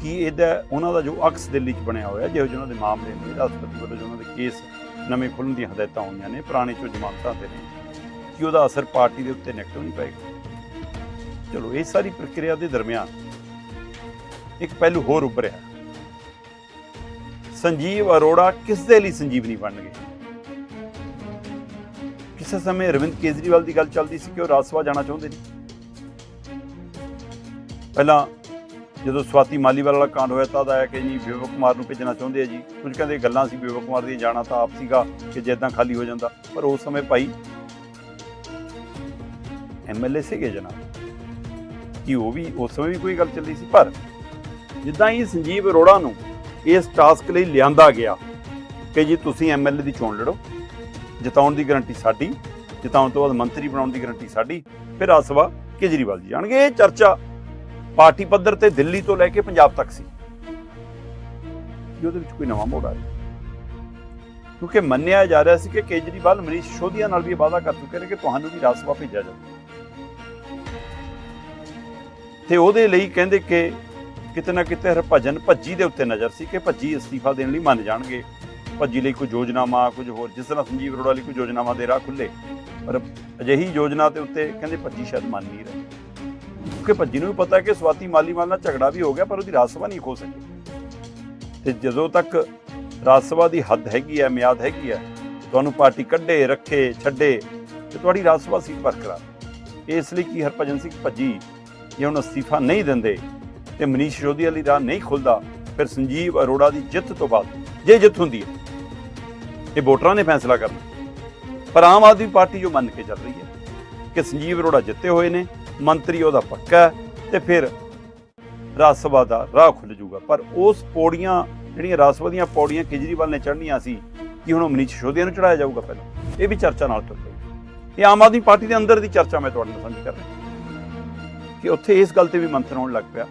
ਕੀ ਇਹਦਾ, ਉਹਨਾਂ ਦਾ ਜੋ ਅਕਸ ਦਿੱਲੀ 'ਚ ਬਣਿਆ ਹੋਇਆ, ਜਿਹੋ ਜਿਹੇ ਉਹਨਾਂ ਦੇ ਮਾਮਲੇ ਨੇ, ਰਾਸ਼ਟਰਪਤੀ ਵੱਲੋਂ ਜੋ ਉਹਨਾਂ ਦੇ ਕੇਸ ਨਵੇਂ ਖੁੱਲ੍ਹਣ ਦੀਆਂ ਹਦਾਇਤਾਂ ਹੋਈਆਂ ਨੇ, ਪੁਰਾਣੇ ਚੋਂ ਜ਼ਮਾਨਤਾਂ ਤੇ ਨੇ, ਕਿ ਉਹਦਾ ਅਸਰ ਪਾਰਟੀ ਦੇ ਉੱਤੇ ਨੈਗੇਟਿਵ ਨਹੀਂ ਪਏਗਾ। ਚਲੋ, ਇਹ ਸਾਰੀ ਪ੍ਰਕਿਰਿਆ ਦੇ ਦਰਮਿਆਨ ਇੱਕ ਪਹਿਲੂ ਹੋਰ ਉੱਭਰਿਆ। ਸੰਜੀਵ ਅਰੋੜਾ ਕਿਸ ਦੇ ਲਈ ਨਹੀਂ ਬਣ ਗਏ? ਕਿਸੇ ਸਮੇਂ ਅਰਵਿੰਦ ਕੇਜਰੀਵਾਲ ਦੀ ਗੱਲ ਚੱਲਦੀ ਸੀ ਕਿ ਉਹ ਰਾਜ ਸਭਾ ਜਾਣਾ ਚਾਹੁੰਦੇ ਨੇ। ਪਹਿਲਾਂ ਜਦੋਂ ਸਵਾਤੀ ਮਾਲੀਵਾਲ ਵਾਲਾ ਕਾਂਡ ਹੋਇਆ ਤਾਂ ਆਇਆ ਕਿ ਜੀ ਵਿਵੇਕ ਕੁਮਾਰ ਨੂੰ ਭੇਜਣਾ ਚਾਹੁੰਦੇ ਆ ਜੀ। ਕੁਝ ਕਹਿੰਦੇ ਗੱਲਾਂ ਸੀ ਵਿਵੇਕ ਕੁਮਾਰ ਦੀ, ਜਾਣਾ ਤਾਂ ਆਪ ਸੀਗਾ ਕਿ ਜੇ ਇਦਾਂ ਖਾਲੀ ਹੋ ਜਾਂਦਾ। ਪਰ ਉਸ ਸਮੇਂ ਭਾਈ ਐਮਐਲਏ ਸੀਗੇ ਜਨਾਬ। ਕਿ ਉਹ ਵੀ ਉਸ ਸਮੇਂ ਵੀ ਕੋਈ ਗੱਲ ਚੱਲੀ ਸੀ? ਪਰ ਜਿੱਦਾਂ ਹੀ ਸੰਜੀਵ ਅਰੋੜਾ ਨੂੰ ਇਸ ਟਾਸਕ ਲਈ ਲਿਆਂਦਾ ਗਿਆ ਕਿ ਜੀ ਤੁਸੀਂ ਐਮਐਲਏ ਦੀ ਚੋਣ ਲੜੋ, ਜਿਤਾਉਣ ਦੀ ਗਾਰੰਟੀ ਸਾਡੀ, ਜਿਤਾਉਣ ਤੋਂ ਬਾਅਦ ਮੰਤਰੀ ਬਣਾਉਣ ਦੀ ਗਾਰੰਟੀ ਸਾਡੀ, ਫਿਰ ਆਸਵਾ ਕੇਜਰੀਵਾਲ ਜੀ ਜਾਣਗੇ ਇਹ ਚਰਚਾ ਪਾਰਟੀ ਪੱਧਰ ਤੇ ਦਿੱਲੀ ਤੋਂ ਲੈ ਕੇ ਪੰਜਾਬ ਤੱਕ ਸੀ। ਕਿ ਉਹਦੇ ਵਿੱਚ ਕੋਈ ਨਵਾਂ ਮੋੜ ਆਇਆ? ਕਿਉਂਕਿ ਮੰਨਿਆ ਜਾ ਰਿਹਾ ਸੀ ਕਿ ਕੇਜਰੀਵਾਲ ਮਨੀਸ਼ ਸ਼ੋਧੀਆ ਨਾਲ ਵੀ ਇਹ ਵਾਅਦਾ ਕਰ ਚੁੱਕੇ ਨੇ ਕਿ ਤੁਹਾਨੂੰ ਵੀ ਰਾਜ ਸਭਾ ਭੇਜਿਆ ਜਾਵੇ। ਤੇ ਉਹਦੇ ਲਈ ਕਹਿੰਦੇ ਕਿ ਕਿਤੇ ਨਾ ਕਿਤੇ ਹਰਭਜਨ ਭੱਜੀ ਦੇ ਉੱਤੇ ਨਜ਼ਰ ਸੀ ਕਿ ਭੱਜੀ ਅਸਤੀਫਾ ਦੇਣ ਲਈ ਮੰਨ ਜਾਣਗੇ। ਭੱਜੀ ਲਈ ਕੋਈ ਯੋਜਨਾਵਾਂ, ਕੁਝ ਹੋਰ, ਜਿਸ ਤਰ੍ਹਾਂ ਸੰਜੀਵ ਅਰੋੜਾ ਲਈ ਕੋਈ ਯੋਜਨਾਵਾਂ ਦੇ ਰਾਹ ਖੁੱਲੇ ਪਰ ਅਜਿਹੀ ਯੋਜਨਾ ਤੇ ਉੱਤੇ ਕਹਿੰਦੇ ਭੱਜੀ ਸ਼ਾਇਦ ਮੰਨ ਨਹੀਂ ਰਹੇ। ਕਿਉਂਕਿ ਭੱਜੀ ਨੂੰ ਵੀ ਪਤਾ ਕਿ ਸਵਾਤੀ ਮਾਲੀਵਾਲ ਨਾਲ ਝਗੜਾ ਵੀ ਹੋ ਗਿਆ, ਪਰ ਉਹਦੀ ਰਾਜ ਸਭਾ ਨਹੀਂ ਖੋ ਸਕੀ। ਤੇ ਜਦੋਂ ਤੱਕ ਰਾਜ ਸਭਾ ਦੀ ਹੱਦ ਹੈਗੀ ਹੈ, ਮਿਆਦ ਹੈਗੀ ਹੈ, ਤੁਹਾਨੂੰ ਪਾਰਟੀ ਕੱਢੇ, ਰੱਖੇ, ਛੱਡੇ ਤੇ ਤੁਹਾਡੀ ਰਾਜ ਸਭਾ ਸੀਟ ਬਰਕਰਾਰ। ਇਸ ਲਈ ਕਿ ਹਰਭਜਨ ਸਿੰਘ ਭੱਜੀ, ਜੇ ਹੁਣ ਅਸਤੀਫਾ ਨਹੀਂ ਦਿੰਦੇ ਤੇ ਮਨੀਸ਼ ਸ਼ੋਧੀ ਵਾਲੀ ਰਾਹ ਨਹੀਂ ਖੁੱਲਦਾ, ਫਿਰ ਸੰਜੀਵ ਅਰੋੜਾ ਦੀ ਜਿੱਤ ਤੋਂ ਬਾਅਦ, ਜੇ ਜਿੱਤ ਹੁੰਦੀ ਹੈ, ਇਹ ਵੋਟਰਾਂ ਨੇ ਫੈਸਲਾ ਕਰਨਾ। ਪਰ ਆਮ ਆਦਮੀ ਪਾਰਟੀ ਜੋ ਮੰਨ ਕੇ ਚੱਲ ਰਹੀ ਹੈ ਕਿ ਸੰਜੀਵ ਅਰੋੜਾ ਜਿੱਤੇ ਹੋਏ ਨੇ ਮੰਤਰੀ ਉਹਦਾ ਪੱਕਾ ਹੈ ਤੇ ਫਿਰ ਰਾਜ ਸਭਾ ਦਾ ਰਾਹ ਖੁੱਲ ਜਾਊਗਾ। ਪਰ ਉਸ ਪੌੜੀਆਂ, ਜਿਹੜੀਆਂ ਰਾਜ ਸਭਾ ਦੀਆਂ ਪੌੜੀਆਂ ਕੇਜਰੀਵਾਲ ਨੇ ਚੜ੍ਹਨੀਆਂ ਸੀ, ਕਿ ਹੁਣ ਉਹ ਮਨੀਸ਼ ਸ਼ੋਧੀਆ ਨੂੰ ਚੜਾਇਆ ਜਾਊਗਾ ਪਹਿਲਾਂ? ਇਹ ਵੀ ਚਰਚਾ ਨਾਲ ਤੁਰ ਪਈ। ਇਹ ਆਮ ਆਦਮੀ ਪਾਰਟੀ ਦੇ ਅੰਦਰ ਦੀ ਚਰਚਾ ਮੈਂ ਤੁਹਾਡੇ ਨਾਲ ਸਾਂਝੀ ਕਰ ਰਿਹਾ ਕਿ ਉੱਥੇ ਇਸ ਗੱਲ ਤੇ ਵੀ ਮੰਥਨ ਹੋਣ ਲੱਗ ਪਿਆ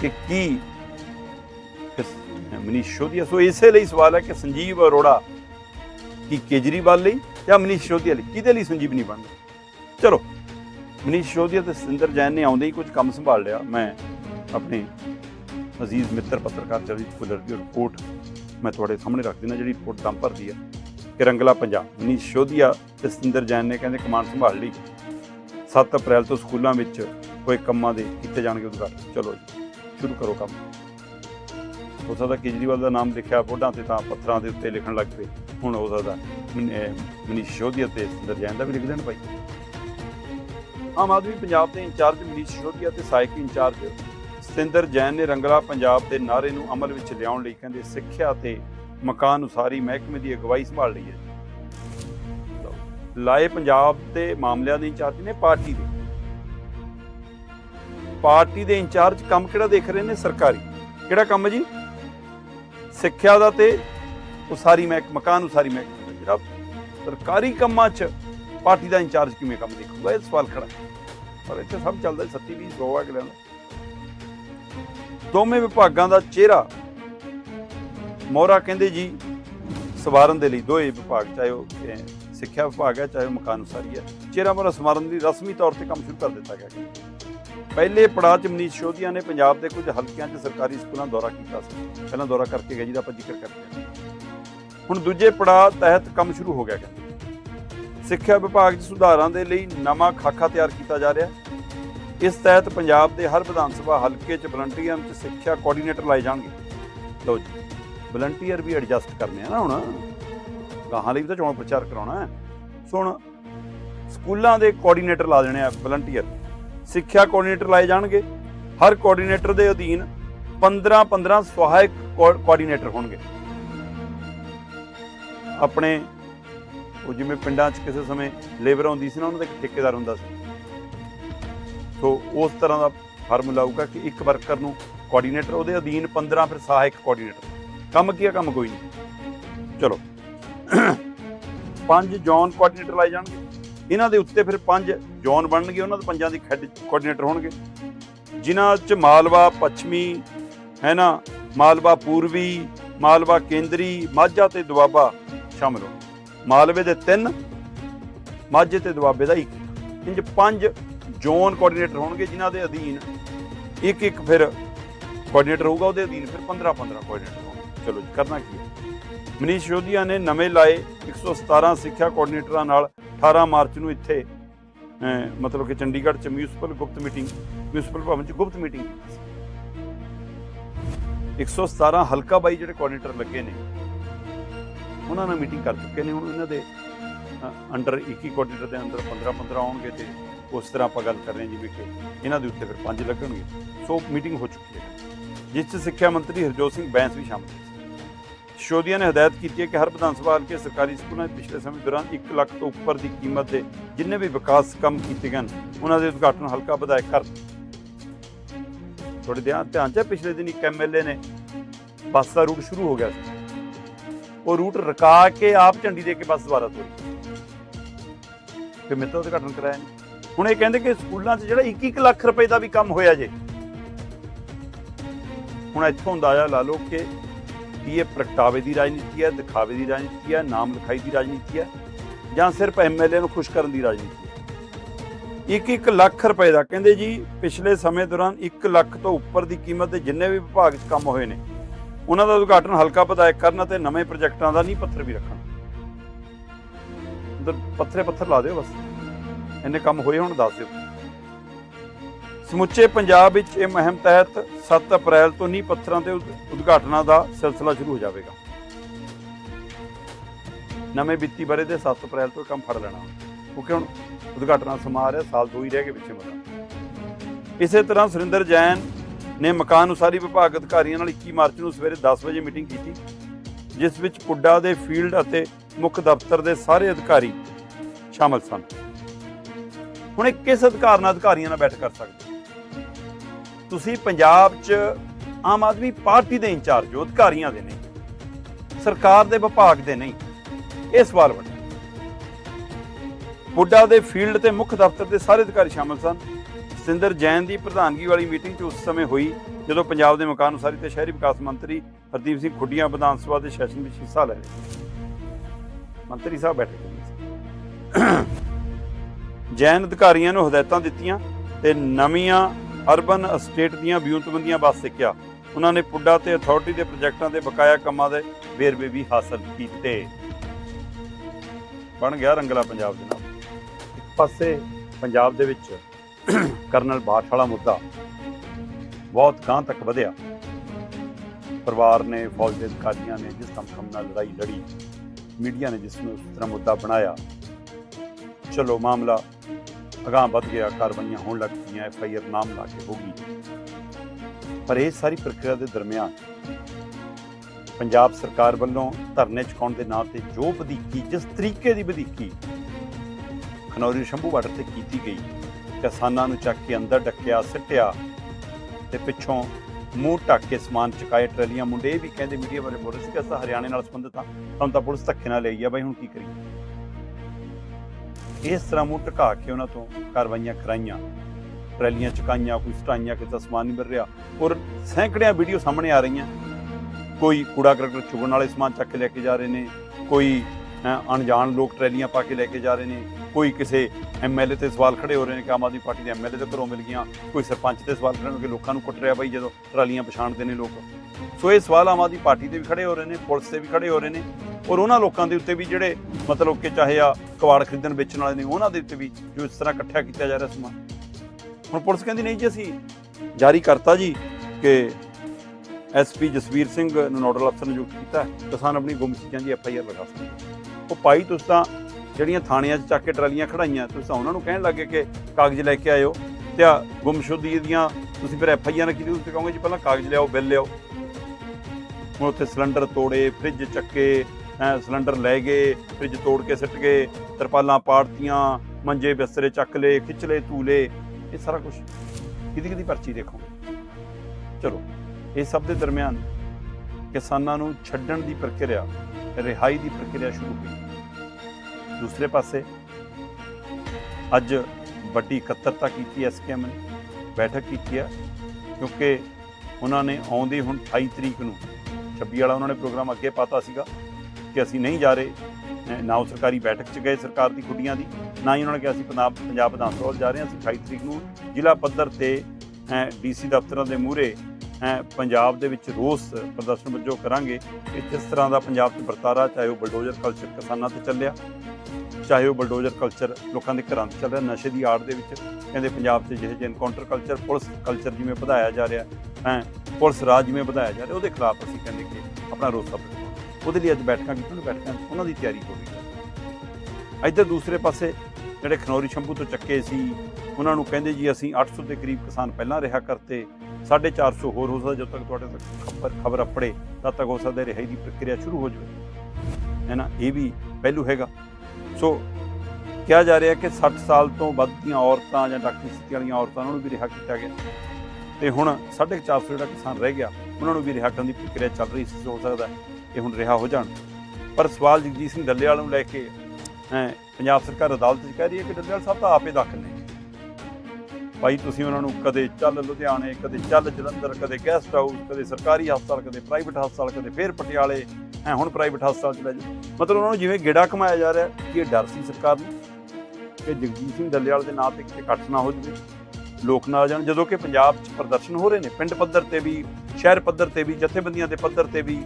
ਕਿ ਕੀ ਮਨੀਸ਼ ਸ਼ੋਧੀਆ ਸੋ ਇਸੇ ਲਈ ਸਵਾਲ ਹੈ ਕਿ ਸੰਜੀਵ ਅਰੋੜਾ ਕੀ ਕੇਜਰੀਵਾਲ ਲਈ ਜਾਂ ਮਨੀਸ਼ ਸ਼ੋਧੀਆ ਲਈ? ਕਿਹਦੇ ਲਈ ਸੰਜੀਵ ਨਹੀਂ ਬਣਦਾ? ਚਲੋ। ਮਨੀਸ਼ ਸ਼ੋਧੀਆ ਤੇ ਸਿੰਦਰ ਜੈਨ ਨੇ ਆਉਂਦੇ ਹੀ ਕੁਝ ਕੰਮ ਸੰਭਾਲ ਲਿਆ। ਮੈਂ ਆਪਣੇ ਅਜ਼ੀਜ਼ ਮਿੱਤਰ ਪੱਤਰਕਾਰ ਚਰਜੀਤ ਭੁੱਲਰ ਦੀ ਰਿਪੋਰਟ ਮੈਂ ਤੁਹਾਡੇ ਸਾਹਮਣੇ ਰੱਖ ਦਿੰਦਾ, ਜਿਹੜੀ ਰਿਪੋਰਟ ਦਮ ਭਰਦੀ ਹੈ ਕਿ ਰੰਗਲਾ ਪੰਜਾਬ। ਮਨੀਸ਼ ਸ਼ੋਧੀਆ ਤੇ ਸਿੰਦਰ ਜੈਨ ਨੇ ਕਹਿੰਦੇ ਕਮਾਂਡ ਸੰਭਾਲ ਲਈ। 7 ਅਪ੍ਰੈਲ ਤੋਂ ਸਕੂਲਾਂ ਵਿੱਚ ਹੋਏ ਕੰਮਾਂ ਦੇ ਕੀਤੇ ਜਾਣਗੇ ਉਦਘਾਟਨ? ਚਲੋ ਜੀ, ਸ਼ੁਰੂ ਕਰੋ ਕੰਮ। ਹੋ ਸਕਦਾ ਕੇਜਰੀਵਾਲ ਦਾ ਨਾਮ ਲਿਖਿਆ ਬੋਰਡਾਂ ਤੇ ਤਾਂ ਪੱਥਰਾਂ ਦੇ ਉੱਤੇ ਲਿਖਣ ਲੱਗ ਪਏ। ਹੁਣ ਹੋ ਸਕਦਾ ਮਨੀਸ਼ ਸ਼ੋਧੀਆ ਤੇ ਸਿੰਦਰ ਜੈਨ ਦਾ ਵੀ ਲਿਖ ਦੇਣ ਭਾਈ। ਆਮ ਆਦਮੀ ਪੰਜਾਬ ਦੇ ਇੰਚਾਰਜ ਮਨੀਸ਼ ਸ਼ੋਧੀਆ ਤੇ ਸਹਾਇਕ ਇੰਚਾਰਜ ਸਤਿੰਦਰ ਜੈਨ ਨੇ ਰੰਗਲਾ ਪੰਜਾਬ ਦੇ ਨਾਰੇ ਨੂੰ ਅਮਲ ਵਿੱਚ ਲਿਆਉਣ ਲਈ ਕਹਿੰਦੇ ਸਿੱਖਿਆ ਤੇ ਮਕਾਨ ਉਸਾਰੀ ਮਹਿਕਮੇ ਦੀ ਅਗਵਾਈ ਸੰਭਾਲ ਲਈ ਹੈ। ਲਾਏ ਪੰਜਾਬ ਦੇ ਮਾਮਲਿਆਂ ਦੇ ਇੰਚਾਰਜ ਨੇ ਪਾਰਟੀ ਦੇ। ਪਾਰਟੀ ਦੇ ਇੰਚਾਰਜ ਕੰਮ ਕਿਹੜਾ ਦੇਖ ਰਹੇ ਨੇ? ਸਰਕਾਰੀ। ਕਿਹੜਾ ਕੰਮ ਜੀ? ਸਿੱਖਿਆ ਦਾ ਤੇ ਉਸਾਰੀ ਮਹਿਕ, ਮਕਾਨ ਉਸਾਰੀ ਮਹਿਕਮੇ ਜਿਹੜਾ ਸਰਕਾਰੀ ਕੰਮਾਂ 'ਚ ਪਾਰਟੀ ਦਾ ਇੰਚਾਰਜ ਕਿਵੇਂ ਕੰਮ ਦੇਖੂਗਾ? ਇਹ ਸਵਾਲ ਖੜਾ। ਪਰ ਇੱਥੇ ਸਭ ਚੱਲਦਾ ਸੱਤੀ ਵੀ ਸੋਵਾ ਕਿ ਲੈਣਾ ਦੋਵੇਂ ਵਿਭਾਗਾਂ ਦਾ ਚਿਹਰਾ ਮੋਹਰਾ ਕਹਿੰਦੇ ਜੀ, ਸਵਾਰਨ ਦੇ ਲਈ ਦੋਏ ਵਿਭਾਗ, ਚਾਹੇ ਉਹ ਸਿੱਖਿਆ ਵਿਭਾਗ ਹੈ, ਚਾਹੇ ਉਹ ਮਕਾਨ ਉਸਾਰੀ ਹੈ। ਚਿਹਰਾ ਮੋਹਰਾ ਸਵਾਰਨ ਦੀ ਰਸਮੀ ਤੌਰ ਤੇ ਕੰਮ ਸ਼ੁਰੂ ਕਰ ਦਿੱਤਾ ਗਿਆ ਪਹਿਲੇ ਪੜਾਅ 'ਚ ਮਨੀਸ਼ ਸ਼ੋਧੀਆ ਨੇ ਪੰਜਾਬ ਦੇ ਕੁਝ ਹਲਕਿਆਂ 'ਚ ਸਰਕਾਰੀ ਸਕੂਲਾਂ ਦੌਰਾ ਕੀਤਾ ਸੀ। ਪਹਿਲਾਂ ਦੌਰਾ ਕਰਕੇ ਗਿਆ ਜਿਹਦਾ ਆਪਾਂ ਜ਼ਿਕਰ ਕਰਦੇ ਹਾਂ। ਹੁਣ ਦੂਜੇ ਪੜਾਅ ਤਹਿਤ ਕੰਮ ਸ਼ੁਰੂ ਹੋ ਗਿਆ ਕਹਿੰਦੇ। ਸਿੱਖਿਆ ਵਿਭਾਗ 'ਚ ਸੁਧਾਰਾਂ ਦੇ ਲਈ ਨਵਾਂ ਖਾਕਾ ਤਿਆਰ ਕੀਤਾ ਜਾ ਰਿਹਾ ਹੈ। ਇਸ ਤਹਿਤ ਪੰਜਾਬ ਦੇ ਹਰ ਵਿਧਾਨ ਸਭਾ ਹਲਕੇ 'ਚ ਵਲੰਟੀਅਰਾਂ 'ਚ ਸਿੱਖਿਆ ਕੋਆਰਡੀਨੇਟਰ ਲਾਏ ਜਾਣਗੇ। ਲਓ ਜੀ, ਵਲੰਟੀਅਰ ਵੀ ਐਡਜਸਟ ਕਰਨੇ ਆ ਨਾ ਹੁਣ। ਗਾਹਾਂ ਲਈ ਵੀ ਤਾਂ ਚੋਣ ਪ੍ਰਚਾਰ ਕਰਾਉਣਾ ਹੈ। ਸੁਣ, ਸਕੂਲਾਂ ਦੇ ਕੋਆਰਡੀਨੇਟਰ ਲਾ ਦੇਣੇ ਆ ਵਲੰਟੀਅਰ। ਸਿੱਖਿਆ ਕੋਆਰਡੀਨੇਟਰ ਲਾਏ ਜਾਣਗੇ। ਹਰ ਕੋਆਰਡੀਨੇਟਰ ਦੇ ਅਧੀਨ 15 15 ਸਹਾਇਕ ਕੋ- ਕੋਆਰਡੀਨੇਟਰ ਹੋਣਗੇ। ਆਪਣੇ ਉਹ ਜਿਵੇਂ ਪਿੰਡਾਂ 'ਚ ਕਿਸੇ ਸਮੇਂ ਲੇਬਰ ਆਉਂਦੀ ਸੀ ਨਾ, ਉਹਨਾਂ ਦਾ ਇੱਕ ਠੇਕੇਦਾਰ ਹੁੰਦਾ ਸੀ। ਸੋ ਉਸ ਤਰ੍ਹਾਂ ਦਾ ਫਾਰਮੂਲਾ ਆਊਗਾ ਕਿ ਇੱਕ ਵਰਕਰ ਨੂੰ ਕੋਆਰਡੀਨੇਟਰ ਉਹਦੇ ਅਧੀਨ 15 ਫਿਰ ਸਹਾਇਕ ਕੋਆਰਡੀਨੇਟਰ ਕੰਮ ਕੀ ਆ, ਕੰਮ ਕੋਈ ਨਹੀਂ। ਚਲੋ। ਪੰਜ ਜੌਨ ਕੋਆਰਡੀਨੇਟਰ ਲਾਏ ਜਾਣਗੇ। ਇਹਨਾਂ ਦੇ ਉੱਤੇ ਫਿਰ ਪੰਜ ਜ਼ੋਨ ਬਣਨਗੇ, ਉਹਨਾਂ ਦੇ ਪੰਜਾਂ ਦੇ ਹੈੱਡ ਕੋਆਰਡੀਨੇਟਰ ਹੋਣਗੇ। ਜਿਨ੍ਹਾਂ 'ਚ ਮਾਲਵਾ ਪੱਛਮੀ, ਹੈ ਨਾ? ਮਾਲਵਾ ਪੂਰਬੀ ਮਾਲਵਾ ਕੇਂਦਰੀ, ਮਾਝਾ ਤੇ ਦੁਆਬਾ ਸ਼ਾਮਲ ਹੋਣਗੇ। ਮਾਲਵੇ ਦੇ 3 ਮਾਝੇ ਤੇ ਦੁਆਬੇ ਦਾ 1 ਇੰਜ ਪੰਜ ਜ਼ੋਨ ਕੋਆਰਡੀਨੇਟਰ ਹੋਣਗੇ ਜਿਨ੍ਹਾਂ ਦੇ ਅਧੀਨ ਇੱਕ ਇੱਕ ਫਿਰ ਕੋਆਰਡੀਨੇਟਰ ਹੋਊਗਾ, ਉਹਦੇ ਅਧੀਨ ਫਿਰ 15 15 ਕੋਆਰਡੀਨੇਟਰ ਹੋਣਗੇ। ਚਲੋ ਜੀ, ਕਰਨਾ ਕੀ ਹੈ? ਮਨੀਸ਼ ਸ਼ੋਧੀਆ ਨੇ ਨਵੇਂ ਲਾਏ 117 ਸਿੱਖਿਆ ਕੋਆਰਡੀਨੇਟਰਾਂ ਨਾਲ 18 ਮਾਰਚ ਨੂੰ ਇੱਥੇ ਮਤਲਬ ਕਿ ਚੰਡੀਗੜ੍ਹ ਚ ਮਿਊਨਿਸਪਲ ਗੁਪਤ ਮੀਟਿੰਗ ਮਿਊਨਿਸਪਲ ਭਵਨ ਚ ਗੁਪਤ ਮੀਟਿੰਗ ਕੀਤੀ ਸੀ 117 ਹਲਕਾ ਬਾਈ ਜਿਹੜੇ ਕੋਆਰਡੀਨੇਟਰ ਲੱਗੇ ਨੇ ਉਹਨਾਂ ਨਾਲ ਮੀਟਿੰਗ ਕਰ ਚੁੱਕੇ ਨੇ ਹੁਣ ਇਹਨਾਂ ਦੇ ਅੰਡਰ 21 ਕੋਆਰਡੀਨੇਟਰ ਦੇ ਅੰਦਰ 15 15 ਆਉਣਗੇ ਤੇ ਉਸ ਤਰ੍ਹਾਂ ਆਪਾਂ ਗੱਲ ਕਰ ਰਹੇ ਹਾਂ ਜਿਵੇਂ ਕਿ ਇਹਨਾਂ ਦੇ ਉੱਤੇ ਫਿਰ ਪੰਜ ਲੱਗਣਗੇ ਸੋ ਮੀਟਿੰਗ ਹੋ ਚੁੱਕੀ ਹੈ ਜਿਸ 'ਚ ਸਿੱਖਿਆ ਮੰਤਰੀ ਹਰਜੋਤ ਸਿੰਘ ਬੈਂਸ ਵੀ ਸ਼ਾਮਲ ਸੀ ਸ਼ੋਦੀਆ ਨੇ ਹਦਾਇਤ ਕੀਤੀ ਹੈ ਕਿ ਹਰ ਵਿਧਾਨ ਸਭਾ ਹਲਕੇ ਸਰਕਾਰੀ ਸਕੂਲਾਂ 'ਚ ਪਿਛਲੇ ਸਮੇਂ ਦੌਰਾਨ 1 ਲੱਖ ਤੋਂ ਉੱਪਰ ਦੀ ਕੀਮਤ ਦੇ ਜਿੰਨੇ ਵੀ ਵਿਕਾਸ ਕੰਮ ਕੀਤੇ ਗਏ ਹਨ ਉਹਨਾਂ ਦੇ ਉਦਘਾਟਨ ਹਲਕਾ ਵਿਧਾਇਕ ਕਰ ਥੋੜੇ ਧਿਆਨ ਧਿਆਨ 'ਚ ਹੈ, ਪਿਛਲੇ ਦਿਨ ਇੱਕ ਐਮਐਲਏ ਨੇ ਬੱਸ ਦਾ ਰੂਟ ਸ਼ੁਰੂ ਹੋ ਗਿਆ ਸੀ ਉਹ ਰੂਟ ਰਕਾ ਕੇ ਆਪ ਝੰਡੀ ਦੇ ਕੇ ਬੱਸ ਦੁਬਾਰਾ ਤੋਰੀ। ਤੇ ਮੇਰੇ ਤੋਂ ਉਦਘਾਟਨ ਕਰਾਇਆ ਨਹੀਂ। ਹੁਣ ਇਹ ਕਹਿੰਦੇ ਕਿ ਸਕੂਲਾਂ 'ਚ ਜਿਹੜਾ 1-1 ਲੱਖ ਰੁਪਏ ਦਾ ਵੀ ਕੰਮ ਹੋਇਆ ਜੇ। ਹੁਣ ਇੱਥੋਂ ਅੰਦਾਜ਼ਾ ਲਾ ਲਓ ਕਿ ਇਹ ਪ੍ਰਗਟਾਵੇ ਦੀ ਰਾਜਨੀਤੀ ਹੈ, ਦਿਖਾਵੇ ਦੀ ਰਾਜਨੀਤੀ ਹੈ, ਨਾਮ ਲਿਖਾਈ ਦੀ ਰਾਜਨੀਤੀ ਹੈ ਜਾਂ ਸਿਰਫ ਐਮਐਲਏ ਨੂੰ ਖੁਸ਼ ਕਰਨ ਦੀ ਰਾਜਨੀਤੀ ਹੈ? 1-1 ਲੱਖ ਰੁਪਏ ਦਾ। ਕਹਿੰਦੇ ਜੀ, ਪਿਛਲੇ ਸਮੇਂ ਦੌਰਾਨ 1 ਲੱਖ ਤੋਂ ਉੱਪਰ ਦੀ ਕੀਮਤ ਦੇ ਜਿੰਨੇ ਵੀ ਵਿਭਾਗ 'ਚ ਕੰਮ ਹੋਏ ਨੇ ਉਹਨਾਂ ਦਾ ਉਦਘਾਟਨ ਹਲਕਾ ਵਿਧਾਇਕ ਕਰਨ ਅਤੇ ਨਵੇਂ ਪ੍ਰੋਜੈਕਟਾਂ ਦਾ ਨੀਂਹ, ਪੱਥਰ ਵੀ ਰੱਖਣ। ਅੰਦਰ ਪੱਥਰੇ ਪੱਥਰ ਲਾ ਦਿਓ ਬਸ। ਇੰਨੇ ਕੰਮ ਹੋਏ ਹੁਣ ਦੱਸ ਦਿਓ। ਸਮੁੱਚੇ ਪੰਜਾਬ ਵਿੱਚ ਇਹ ਮੁਹਿੰਮ ਤਹਿਤ 7 ਅਪ੍ਰੈਲ ਤੋਂ ਨੀਂਹ, ਪੱਥਰਾਂ ਤੇ ਉਦ- ਉਦਘਾਟਨਾਂ ਦਾ ਸਿਲਸਿਲਾ ਸ਼ੁਰੂ ਹੋ ਜਾਵੇਗਾ। ਨਵੇਂ ਵਿੱਤੀ ਬਰੇ ਦੇ 7 ਅਪ੍ਰੈਲ ਤੋਂ ਕੰਮ ਫੜ ਲੈਣਾ। ਕਿਉਂਕਿ ਹੁਣ ਉਦਘਾਟਨਾਂ ਸਮਾਂ ਰਿਹਾ, ਸਾਲ ਦੋ ਹੀ ਰਹਿ ਗਏ ਪਿੱਛੇ ਮਤਲਬ ਇਸੇ ਤਰ੍ਹਾਂ ਸੁਰਿੰਦਰ ਜੈਨ ਨੇ ਮਕਾਨ ਉਸਾਰੀ ਵਿਭਾਗ ਅਧਿਕਾਰੀਆਂ ਨਾਲ 21 ਮਾਰਚ ਨੂੰ ਸਵੇਰੇ 10 ਵਜੇ ਮੀਟਿੰਗ ਕੀਤੀ, ਜਿਸ ਵਿੱਚ ਪੁੱਡਾ ਦੇ ਫੀਲਡ ਅਤੇ ਮੁੱਖ ਦਫ਼ਤਰ ਦੇ ਸਾਰੇ ਅਧਿਕਾਰੀ ਸ਼ਾਮਲ ਸਨ। ਹੁਣ ਇਹ ਕਿਸ ਅਧਿਕਾਰ ਨਾਲ ਅਧਿਕਾਰੀਆਂ ਨਾਲ ਬੈਠਕ ਕਰ ਸਕਦੇ? ਤੁਸੀਂ ਪੰਜਾਬ 'ਚ ਆਮ ਆਦਮੀ ਪਾਰਟੀ ਦੇ ਇੰਚਾਰਜ ਹੋ, ਅਧਿਕਾਰੀਆਂ ਦੇ ਨਹੀਂ, ਸਰਕਾਰ ਦੇ ਵਿਭਾਗ ਦੇ ਨਹੀਂ, ਇਹ ਸਵਾਲ ਬਣਿਆ ਪੁੱਡਾ ਦੇ ਫੀਲਡ ਤੇ ਮੁੱਖ ਦਫ਼ਤਰ ਦੇ ਸਾਰੇ ਅਧਿਕਾਰੀ ਸ਼ਾਮਲ ਸਨ। ਸਿੰਦਰ ਜੈਨ ਦੀ ਪ੍ਰਧਾਨਗੀ ਵਾਲੀ ਮੀਟਿੰਗ 'ਚ ਉਸ ਸਮੇਂ ਹੋਈ, ਜਦੋਂ ਪੰਜਾਬ ਦੇ ਮਕਾਨ ਉਸਾਰੀ ਤੇ ਸ਼ਹਿਰੀ ਵਿਕਾਸ ਮੰਤਰੀ ਹਰਦੀਪ ਸਿੰਘ ਖੁੱਡੀਆਂ ਵਿਧਾਨ ਸਭਾ ਦੇ ਸੈਸ਼ਨ ਵਿੱਚ ਹਿੱਸਾ ਲੈ ਰਹੇ ਮੰਤਰੀ ਸਾਹਿਬ ਬੈਠੇ ਸੀ। ਜੈਨ ਅਧਿਕਾਰੀਆਂ ਨੂੰ ਹਦਾਇਤਾਂ ਦਿੱਤੀਆਂ ਤੇ ਨਵੀਆਂ ਅਰਬਨ ਅਸਟੇਟ ਦੀਆਂ ਵਿਉਂਤਬੰਦੀਆਂ ਵਾਸਤੇ ਕਿਹਾ ਉਹਨਾਂ ਨੇ ਪੁੱਡਾ ਤੇ ਅਥਾਰਟੀ ਦੇ ਪ੍ਰੋਜੈਕਟਾਂ ਦੇ ਬਕਾਇਆ ਕੰਮਾਂ ਦੇ ਵੇਰਵੇ ਵੀ ਹਾਸਲ ਕੀਤੇ। ਬਣ ਗਿਆ ਰੰਗਲਾ ਪੰਜਾਬ ਦੇ ਨਾਲ। ਇੱਕ ਪਾਸੇ ਪੰਜਾਬ ਦੇ ਵਿੱਚ ਕਰਨਲ ਬਾਠ ਵਾਲਾ ਮੁੱਦਾ ਬਹੁਤ ਗਾਂ ਤੱਕ ਵਧਿਆ। ਪਰਿਵਾਰ ਨੇ, ਫੌਜ ਦੇ ਅਧਿਕਾਰੀਆਂ ਨੇ ਜਿਸ ਧਮਕਮ ਨਾਲ ਲੜਾਈ ਲੜੀ, ਮੀਡੀਆ ਨੇ ਜਿਸ ਨੂੰ ਉਸ ਤਰ੍ਹਾਂ ਮੁੱਦਾ ਬਣਾਇਆ, ਚਲੋ ਮਾਮਲਾ ਅਗਾਂਹ ਵੱਧ ਗਿਆ, ਕਾਰਵਾਈਆਂ ਹੋਣ ਲੱਗ ਪਈਆਂ, ਐਫ ਆਈ ਆਰ ਨਾਮ ਲਾ ਕੇ ਹੋ ਗਈ। ਪਰ ਇਹ ਸਾਰੀ ਪ੍ਰਕਿਰਿਆ ਦੇ ਦਰਮਿਆਨ ਪੰਜਾਬ ਸਰਕਾਰ ਵੱਲੋਂ ਧਰਨੇ ਚੁਕਾਉਣ ਦੇ ਨਾਂ ਤੇ ਜੋ ਵਧੀਕੀ, ਜਿਸ ਤਰੀਕੇ ਦੀ ਵਧੀਕੀ, ਖਨੌਰੀ ਸ਼ੰਭੂ ਬਾਰਡਰ ਤੇ ਕੀਤੀ ਗਈ। ਕਿਸਾਨਾਂ ਨੂੰ ਚੱਕ ਕੇ ਅੰਦਰ ਡੱਕਿਆ, ਸਿੱਟਿਆ ਤੇ ਪਿੱਛੋਂ ਮੂੰਹ ਢੱਕ ਕੇ ਸਮਾਨ ਚੁਕਾਏ, ਟਰੈਲੀਆਂ ਮੁੰਡੇ ਇਹ ਵੀ ਕਹਿੰਦੇ ਮੀਡੀਆ ਬਾਰੇ ਬੋਲ ਰਹੇ ਸੀ ਕਿ ਅਸਾਂ ਹਰਿਆਣੇ ਨਾਲ ਸੰਬੰਧਿਤ ਹਾਂ, ਸਾਨੂੰ ਤਾਂ ਪੁਲਿਸ ਧੱਕੇ ਨਾਲ ਲਈ ਆ, ਬਈ ਹੁਣ ਕੀ ਕਰੀਏ? ਇਸ ਤਰ੍ਹਾਂ ਮੂੰਹ ਢਕਾ ਕੇ ਉਹਨਾਂ ਤੋਂ ਕਾਰਵਾਈਆਂ ਕਰਾਈਆਂ, ਟਰੈਲੀਆਂ ਚੁਕਾਈਆਂ, ਕੋਈ ਸਟਾਈਆਂ, ਕਿਸੇ ਸਮਾਨ ਨਹੀਂ ਮਿਲ ਰਿਹਾ ਔਰ ਸੈਂਕੜਿਆਂ ਵੀਡੀਓ ਸਾਹਮਣੇ ਆ ਰਹੀਆਂ। ਕੋਈ ਕੂੜਾ ਕਰਕਟ ਚੁਗਣ ਵਾਲੇ ਸਮਾਨ ਚੱਕ ਕੇ ਲੈ ਕੇ ਜਾ ਰਹੇ ਨੇ, ਕੋਈ ਅਣਜਾਣ ਲੋਕ ਟਰੈਲੀਆਂ ਪਾ ਕੇ ਲੈ ਕੇ ਜਾ ਰਹੇ ਨੇ, ਕੋਈ ਕਿਸੇ ਐਮਐਲਏ ਤੇ ਸਵਾਲ ਖੜੇ ਹੋ ਰਹੇ ਨੇ ਕਿ ਆਮ ਆਦਮੀ ਪਾਰਟੀ ਦੇ ਐਮਐਲਏ ਦੇ ਘਰੋਂ ਮਿਲ ਗਈਆਂ ਕੋਈ ਸਰਪੰਚ ਤੇ ਸਵਾਲ ਖੜੇ ਨੇ ਕਿ ਲੋਕਾਂ ਨੂੰ ਕੁੱਟ ਰਿਹਾ ਬਾਈ ਜਦੋਂ ਟਰਾਲੀਆਂ ਪਛਾਣਦੇ ਨੇ ਲੋਕ। ਸੋ ਇਹ ਸਵਾਲ ਆਮ ਆਦਮੀ ਪਾਰਟੀ ਦੇ ਵੀ ਖੜੇ ਹੋ ਰਹੇ ਨੇ, ਪੁਲਿਸ ਦੇ ਵੀ ਖੜੇ ਹੋ ਰਹੇ ਨੇ ਔਰ ਉਹਨਾਂ ਲੋਕਾਂ ਦੇ ਉੱਤੇ ਵੀ ਜਿਹੜੇ ਮਤਲਬ ਕਿ ਚਾਹੇ ਆ ਕਵਾੜ ਖਰੀਦਣ ਵੇਚਣ ਵਾਲੇ ਨੇ ਉਹਨਾਂ ਦੇ ਉੱਤੇ ਵੀ ਜੋ ਇਸ ਤਰ੍ਹਾਂ ਇਕੱਠਾ ਕੀਤਾ ਜਾ ਰਿਹਾ ਸਮਾਨ ਹੁਣ ਪੁਲਿਸ ਕਹਿੰਦੀ ਨਹੀਂ ਜੀ ਅਸੀਂ ਜਾਰੀ ਕਰਤਾ ਜੀ ਕਿ ਐਸਪੀ ਜਸਵੀਰ ਸਿੰਘ ਨੂੰ ਨੋਡਲ ਅਫਸਰ ਨਿਯੁਕਤ ਕੀਤਾ, ਕਿਸਾਨ ਆਪਣੀ ਗੁੰਮ ਚੀਜ਼ਾਂ ਦੀ ਐਫ ਆਈ ਆਰ ਲਗਾ ਸਕਦੇ ਉਹ ਪਾਈ ਤੁਸੀਂ ਤਾਂ ਜਿਹੜੀਆਂ ਥਾਣਿਆਂ 'ਚ ਚੱਕ ਕੇ ਟਰਾਲੀਆਂ ਖੜਾਈਆਂ, ਤੁਸੀਂ ਤਾਂ ਉਹਨਾਂ ਨੂੰ ਕਹਿਣ ਲੱਗੇ ਕਿ ਕਾਗਜ਼ ਲੈ ਕੇ ਆਇਓ। ਤੇ ਆ ਗੁੰਮਸ਼ੁਦਗੀ ਦੀਆਂ ਤੁਸੀਂ ਫਿਰ ਐਫ ਆਈ ਆਰ ਕੀਤੀ, ਤੁਸੀਂ ਕਹੋਗੇ ਜੀ ਪਹਿਲਾਂ ਕਾਗਜ਼ ਲਿਆਓ, ਬਿੱਲ ਲਿਆਓ। ਹੁਣ ਉੱਥੇ ਸਿਲੰਡਰ ਤੋੜੇ, ਫ੍ਰਿਜ ਚੱਕੇ ਸਿਲੰਡਰ ਲੈ ਗਏ, ਫ੍ਰਿਜ ਤੋੜ ਕੇ ਸਿੱਟ ਗਏ, ਤਰਪਾਲਾਂ ਪਾੜਤੀਆਂ, ਮੰਜੇ ਬਿਸਤਰੇ ਚੱਕ ਲਏ, ਖਿੱਚ ਤੂਲੇ ਇਹ ਸਾਰਾ ਕੁਝ ਕਿਹਦੀ ਕਿਹਦੀ ਪਰਚੀ ਦੇਖੋ ਚਲੋ, ਇਹ ਸਭ ਦੇ ਦਰਮਿਆਨ ਕਿਸਾਨਾਂ ਨੂੰ ਛੱਡਣ ਦੀ ਪ੍ਰਕਿਰਿਆ, ਰਿਹਾਈ ਦੀ ਪ੍ਰਕਿਰਿਆ ਸ਼ੁਰੂ ਹੋਈ। ਦੂਸਰੇ ਪਾਸੇ ਅੱਜ ਵੱਡੀ ਇਕੱਤਰਤਾ ਕੀਤੀ ਐਸਕੇਐਮ ਨੇ, ਬੈਠਕ ਕੀਤੀ ਹੈ, ਕਿਉਂਕਿ ਉਹਨਾਂ ਨੇ ਆਉਂਦੀ ਹੁਣ 28 ਤਰੀਕ ਨੂੰ 26 ਵਾਲਾ ਉਹਨਾਂ ਨੇ ਪ੍ਰੋਗਰਾਮ ਅੱਗੇ ਪਾਤਾ ਸੀਗਾ ਕਿ ਅਸੀਂ ਨਹੀਂ ਜਾ ਰਹੇ ਨਾ ਉਹ ਸਰਕਾਰੀ ਬੈਠਕ 'ਚ ਗਏ ਸਰਕਾਰ ਦੀ ਗੁੱਡੀਆਂ ਦੀ, ਨਾ ਹੀ ਉਹਨਾਂ ਨੇ ਕਿਹਾ ਅਸੀਂ ਪੰਜਾਬ ਪੰਜਾਬ ਵਿਧਾਨ ਸਭਾ ਜਾ ਰਹੇ ਹਾਂ, ਅਸੀਂ 28 ਤਰੀਕ ਨੂੰ ਜ਼ਿਲ੍ਹਾ ਪੱਧਰ ਤੇ ਡੀਸੀ ਦਫ਼ਤਰਾਂ ਦੇ ਮੂਹਰੇ, ਅਹ ਪੰਜਾਬ ਦੇ ਵਿੱਚ ਰੋਸ ਪ੍ਰਦਰਸ਼ਨ ਵਜੋਂ ਕਰਾਂਗੇ ਕਿ ਜਿਸ ਤਰ੍ਹਾਂ ਦਾ ਪੰਜਾਬ 'ਚ ਵਰਤਾਰਾ, ਚਾਹੇ ਉਹ ਬਲਡੋਜ਼ਰ ਕਲਚਰ ਕਿਸਾਨਾਂ ਤੇ ਚੱਲਿਆ ਚਾਹੇ ਉਹ ਬਲਡੋਜ਼ਰ ਕਲਚਰ ਲੋਕਾਂ ਦੇ ਘਰਾਂ 'ਚ ਚੱਲ ਰਿਹਾ, ਨਸ਼ੇ ਦੀ ਆੜ ਦੇ ਵਿੱਚ ਕਹਿੰਦੇ ਪੰਜਾਬ 'ਚ ਜਿਹੇ ਜਿਹੇ ਇਨਕਾਊਂਟਰ ਕਲਚਰ ਪੁਲਿਸ ਕਲਚਰ ਜਿਵੇਂ ਵਧਾਇਆ ਜਾ ਰਿਹਾ, ਹੈ, ਪੁਲਿਸ ਰਾਜ ਜਿਵੇਂ ਵਧਾਇਆ ਜਾ ਰਿਹਾ, ਉਹਦੇ ਖਿਲਾਫ ਅਸੀਂ ਕਹਿੰਦੇ ਕਿ ਆਪਣਾ ਰੋਸ ਪ੍ਰਗਟ ਉਹਦੇ ਲਈ ਅੱਜ ਬੈਠਕਾਂ ਕੀਤੀਆਂ ਬੈਠਕਾਂ ਉਹਨਾਂ ਦੀ ਤਿਆਰੀ ਹੋ ਰਹੀ ਹੈ। ਇੱਧਰ ਦੂਸਰੇ ਪਾਸੇ ਜਿਹੜੇ ਖਨੌਰੀ ਸ਼ੰਭੂ ਤੋਂ ਚੱਕੇ ਸੀ, ਉਹਨਾਂ ਨੂੰ ਕਹਿੰਦੇ ਜੀ ਅਸੀਂ 800 ਦੇ ਕਰੀਬ ਕਿਸਾਨ ਪਹਿਲਾਂ ਰਿਹਾ ਕਰਤੇ 450 ਹੋਰ ਹੋ ਸਕਦਾ, ਜਦੋਂ ਤੱਕ ਤੁਹਾਡੇ ਤੱਕ ਖਬਰ ਖਬਰ ਅਪੜੇ ਤਦ ਤੱਕ ਹੋ ਸਕਦਾ ਰਿਹਾਈ ਦੀ ਪ੍ਰਕਿਰਿਆ ਸ਼ੁਰੂ ਹੋ ਜਾਵੇ। ਹੈ ਨਾ? ਇਹ ਵੀ ਪਹਿਲੂ ਹੈਗਾ। ਸੋ ਕਿਹਾ ਜਾ ਰਿਹਾ ਕਿ 60 ਸਾਲ ਤੋਂ ਵੱਧ ਦੀਆਂ ਔਰਤਾਂ ਜਾਂ ਡਾਕਟਰੀ ਸਥਿਤੀ ਵਾਲੀਆਂ ਔਰਤਾਂ ਉਹਨਾਂ ਨੂੰ ਵੀ ਰਿਹਾ ਕੀਤਾ ਗਿਆ। ਤੇ ਹੁਣ 450 ਜਿਹੜਾ ਕਿਸਾਨ ਰਹਿ ਗਿਆ, ਉਹਨਾਂ ਨੂੰ ਵੀ ਰਿਹਾ ਕਰਨ ਦੀ ਪ੍ਰਕਿਰਿਆ ਚੱਲ ਰਹੀ ਸੀ, ਹੋ ਸਕਦਾ ਕਿ ਹੁਣ ਰਿਹਾ ਹੋ ਜਾਣ। ਪਰ ਸਵਾਲ ਜਗਜੀਤ ਸਿੰਘ ਡੱਲੇਵਾਲ ਨੂੰ ਲੈ ਕੇ ਪੰਜਾਬ ਸਰਕਾਰ ਅਦਾਲਤ 'ਚ ਕਹਿ ਰਹੀ ਹੈ ਕਿ ਡੱਲੇਵਾਲ ਸਾਹਿਬ ਤਾਂ ਆਪੇ ਦਾਖਲ ਨੇ। ਭਾਈ ਤੁਸੀਂ ਉਹਨਾਂ ਨੂੰ ਕਦੇ ਚੱਲ ਲੁਧਿਆਣੇ, ਕਦੇ ਚੱਲ ਜਲੰਧਰ, ਕਦੇ ਗੈਸਟ ਹਾਊਸ ਕਦੇ ਸਰਕਾਰੀ ਹਸਪਤਾਲ, ਕਦੇ ਪ੍ਰਾਈਵੇਟ ਹਸਪਤਾਲ, ਕਦੇ ਫੇਰ ਪਟਿਆਲੇ ਹੈ ਹੁਣ ਪ੍ਰਾਈਵੇਟ ਹਸਪਤਾਲ ਚ ਲੈ ਜਾਓ। ਮਤਲਬ ਉਹਨਾਂ ਨੂੰ ਜਿਵੇਂ ਗੇੜਾ ਕਮਾਇਆ ਜਾ ਰਿਹਾ ਕਿ ਇਹ ਡਰ ਸੀ ਸਰਕਾਰ ਨੂੰ ਕਿ ਜਗਜੀਤ ਸਿੰਘ ਡੱਲੇਵਾਲ ਦੇ ਨਾਂ ਤੇ ਕਿਤੇ ਕੱਟ ਨਾ ਹੋ ਜਾਵੇ। ਲੋਕ ਨਾ ਆ ਜਾਣ, ਜਦੋਂ ਕਿ ਪੰਜਾਬ 'ਚ ਪ੍ਰਦਰਸ਼ਨ ਹੋ ਰਹੇ ਨੇ, ਪਿੰਡ ਪੱਧਰ ਤੇ ਵੀ, ਸ਼ਹਿਰ ਪੱਧਰ ਤੇ ਵੀ, ਜਥੇਬੰਦੀਆਂ ਦੇ ਪੱਧਰ ਤੇ ਵੀ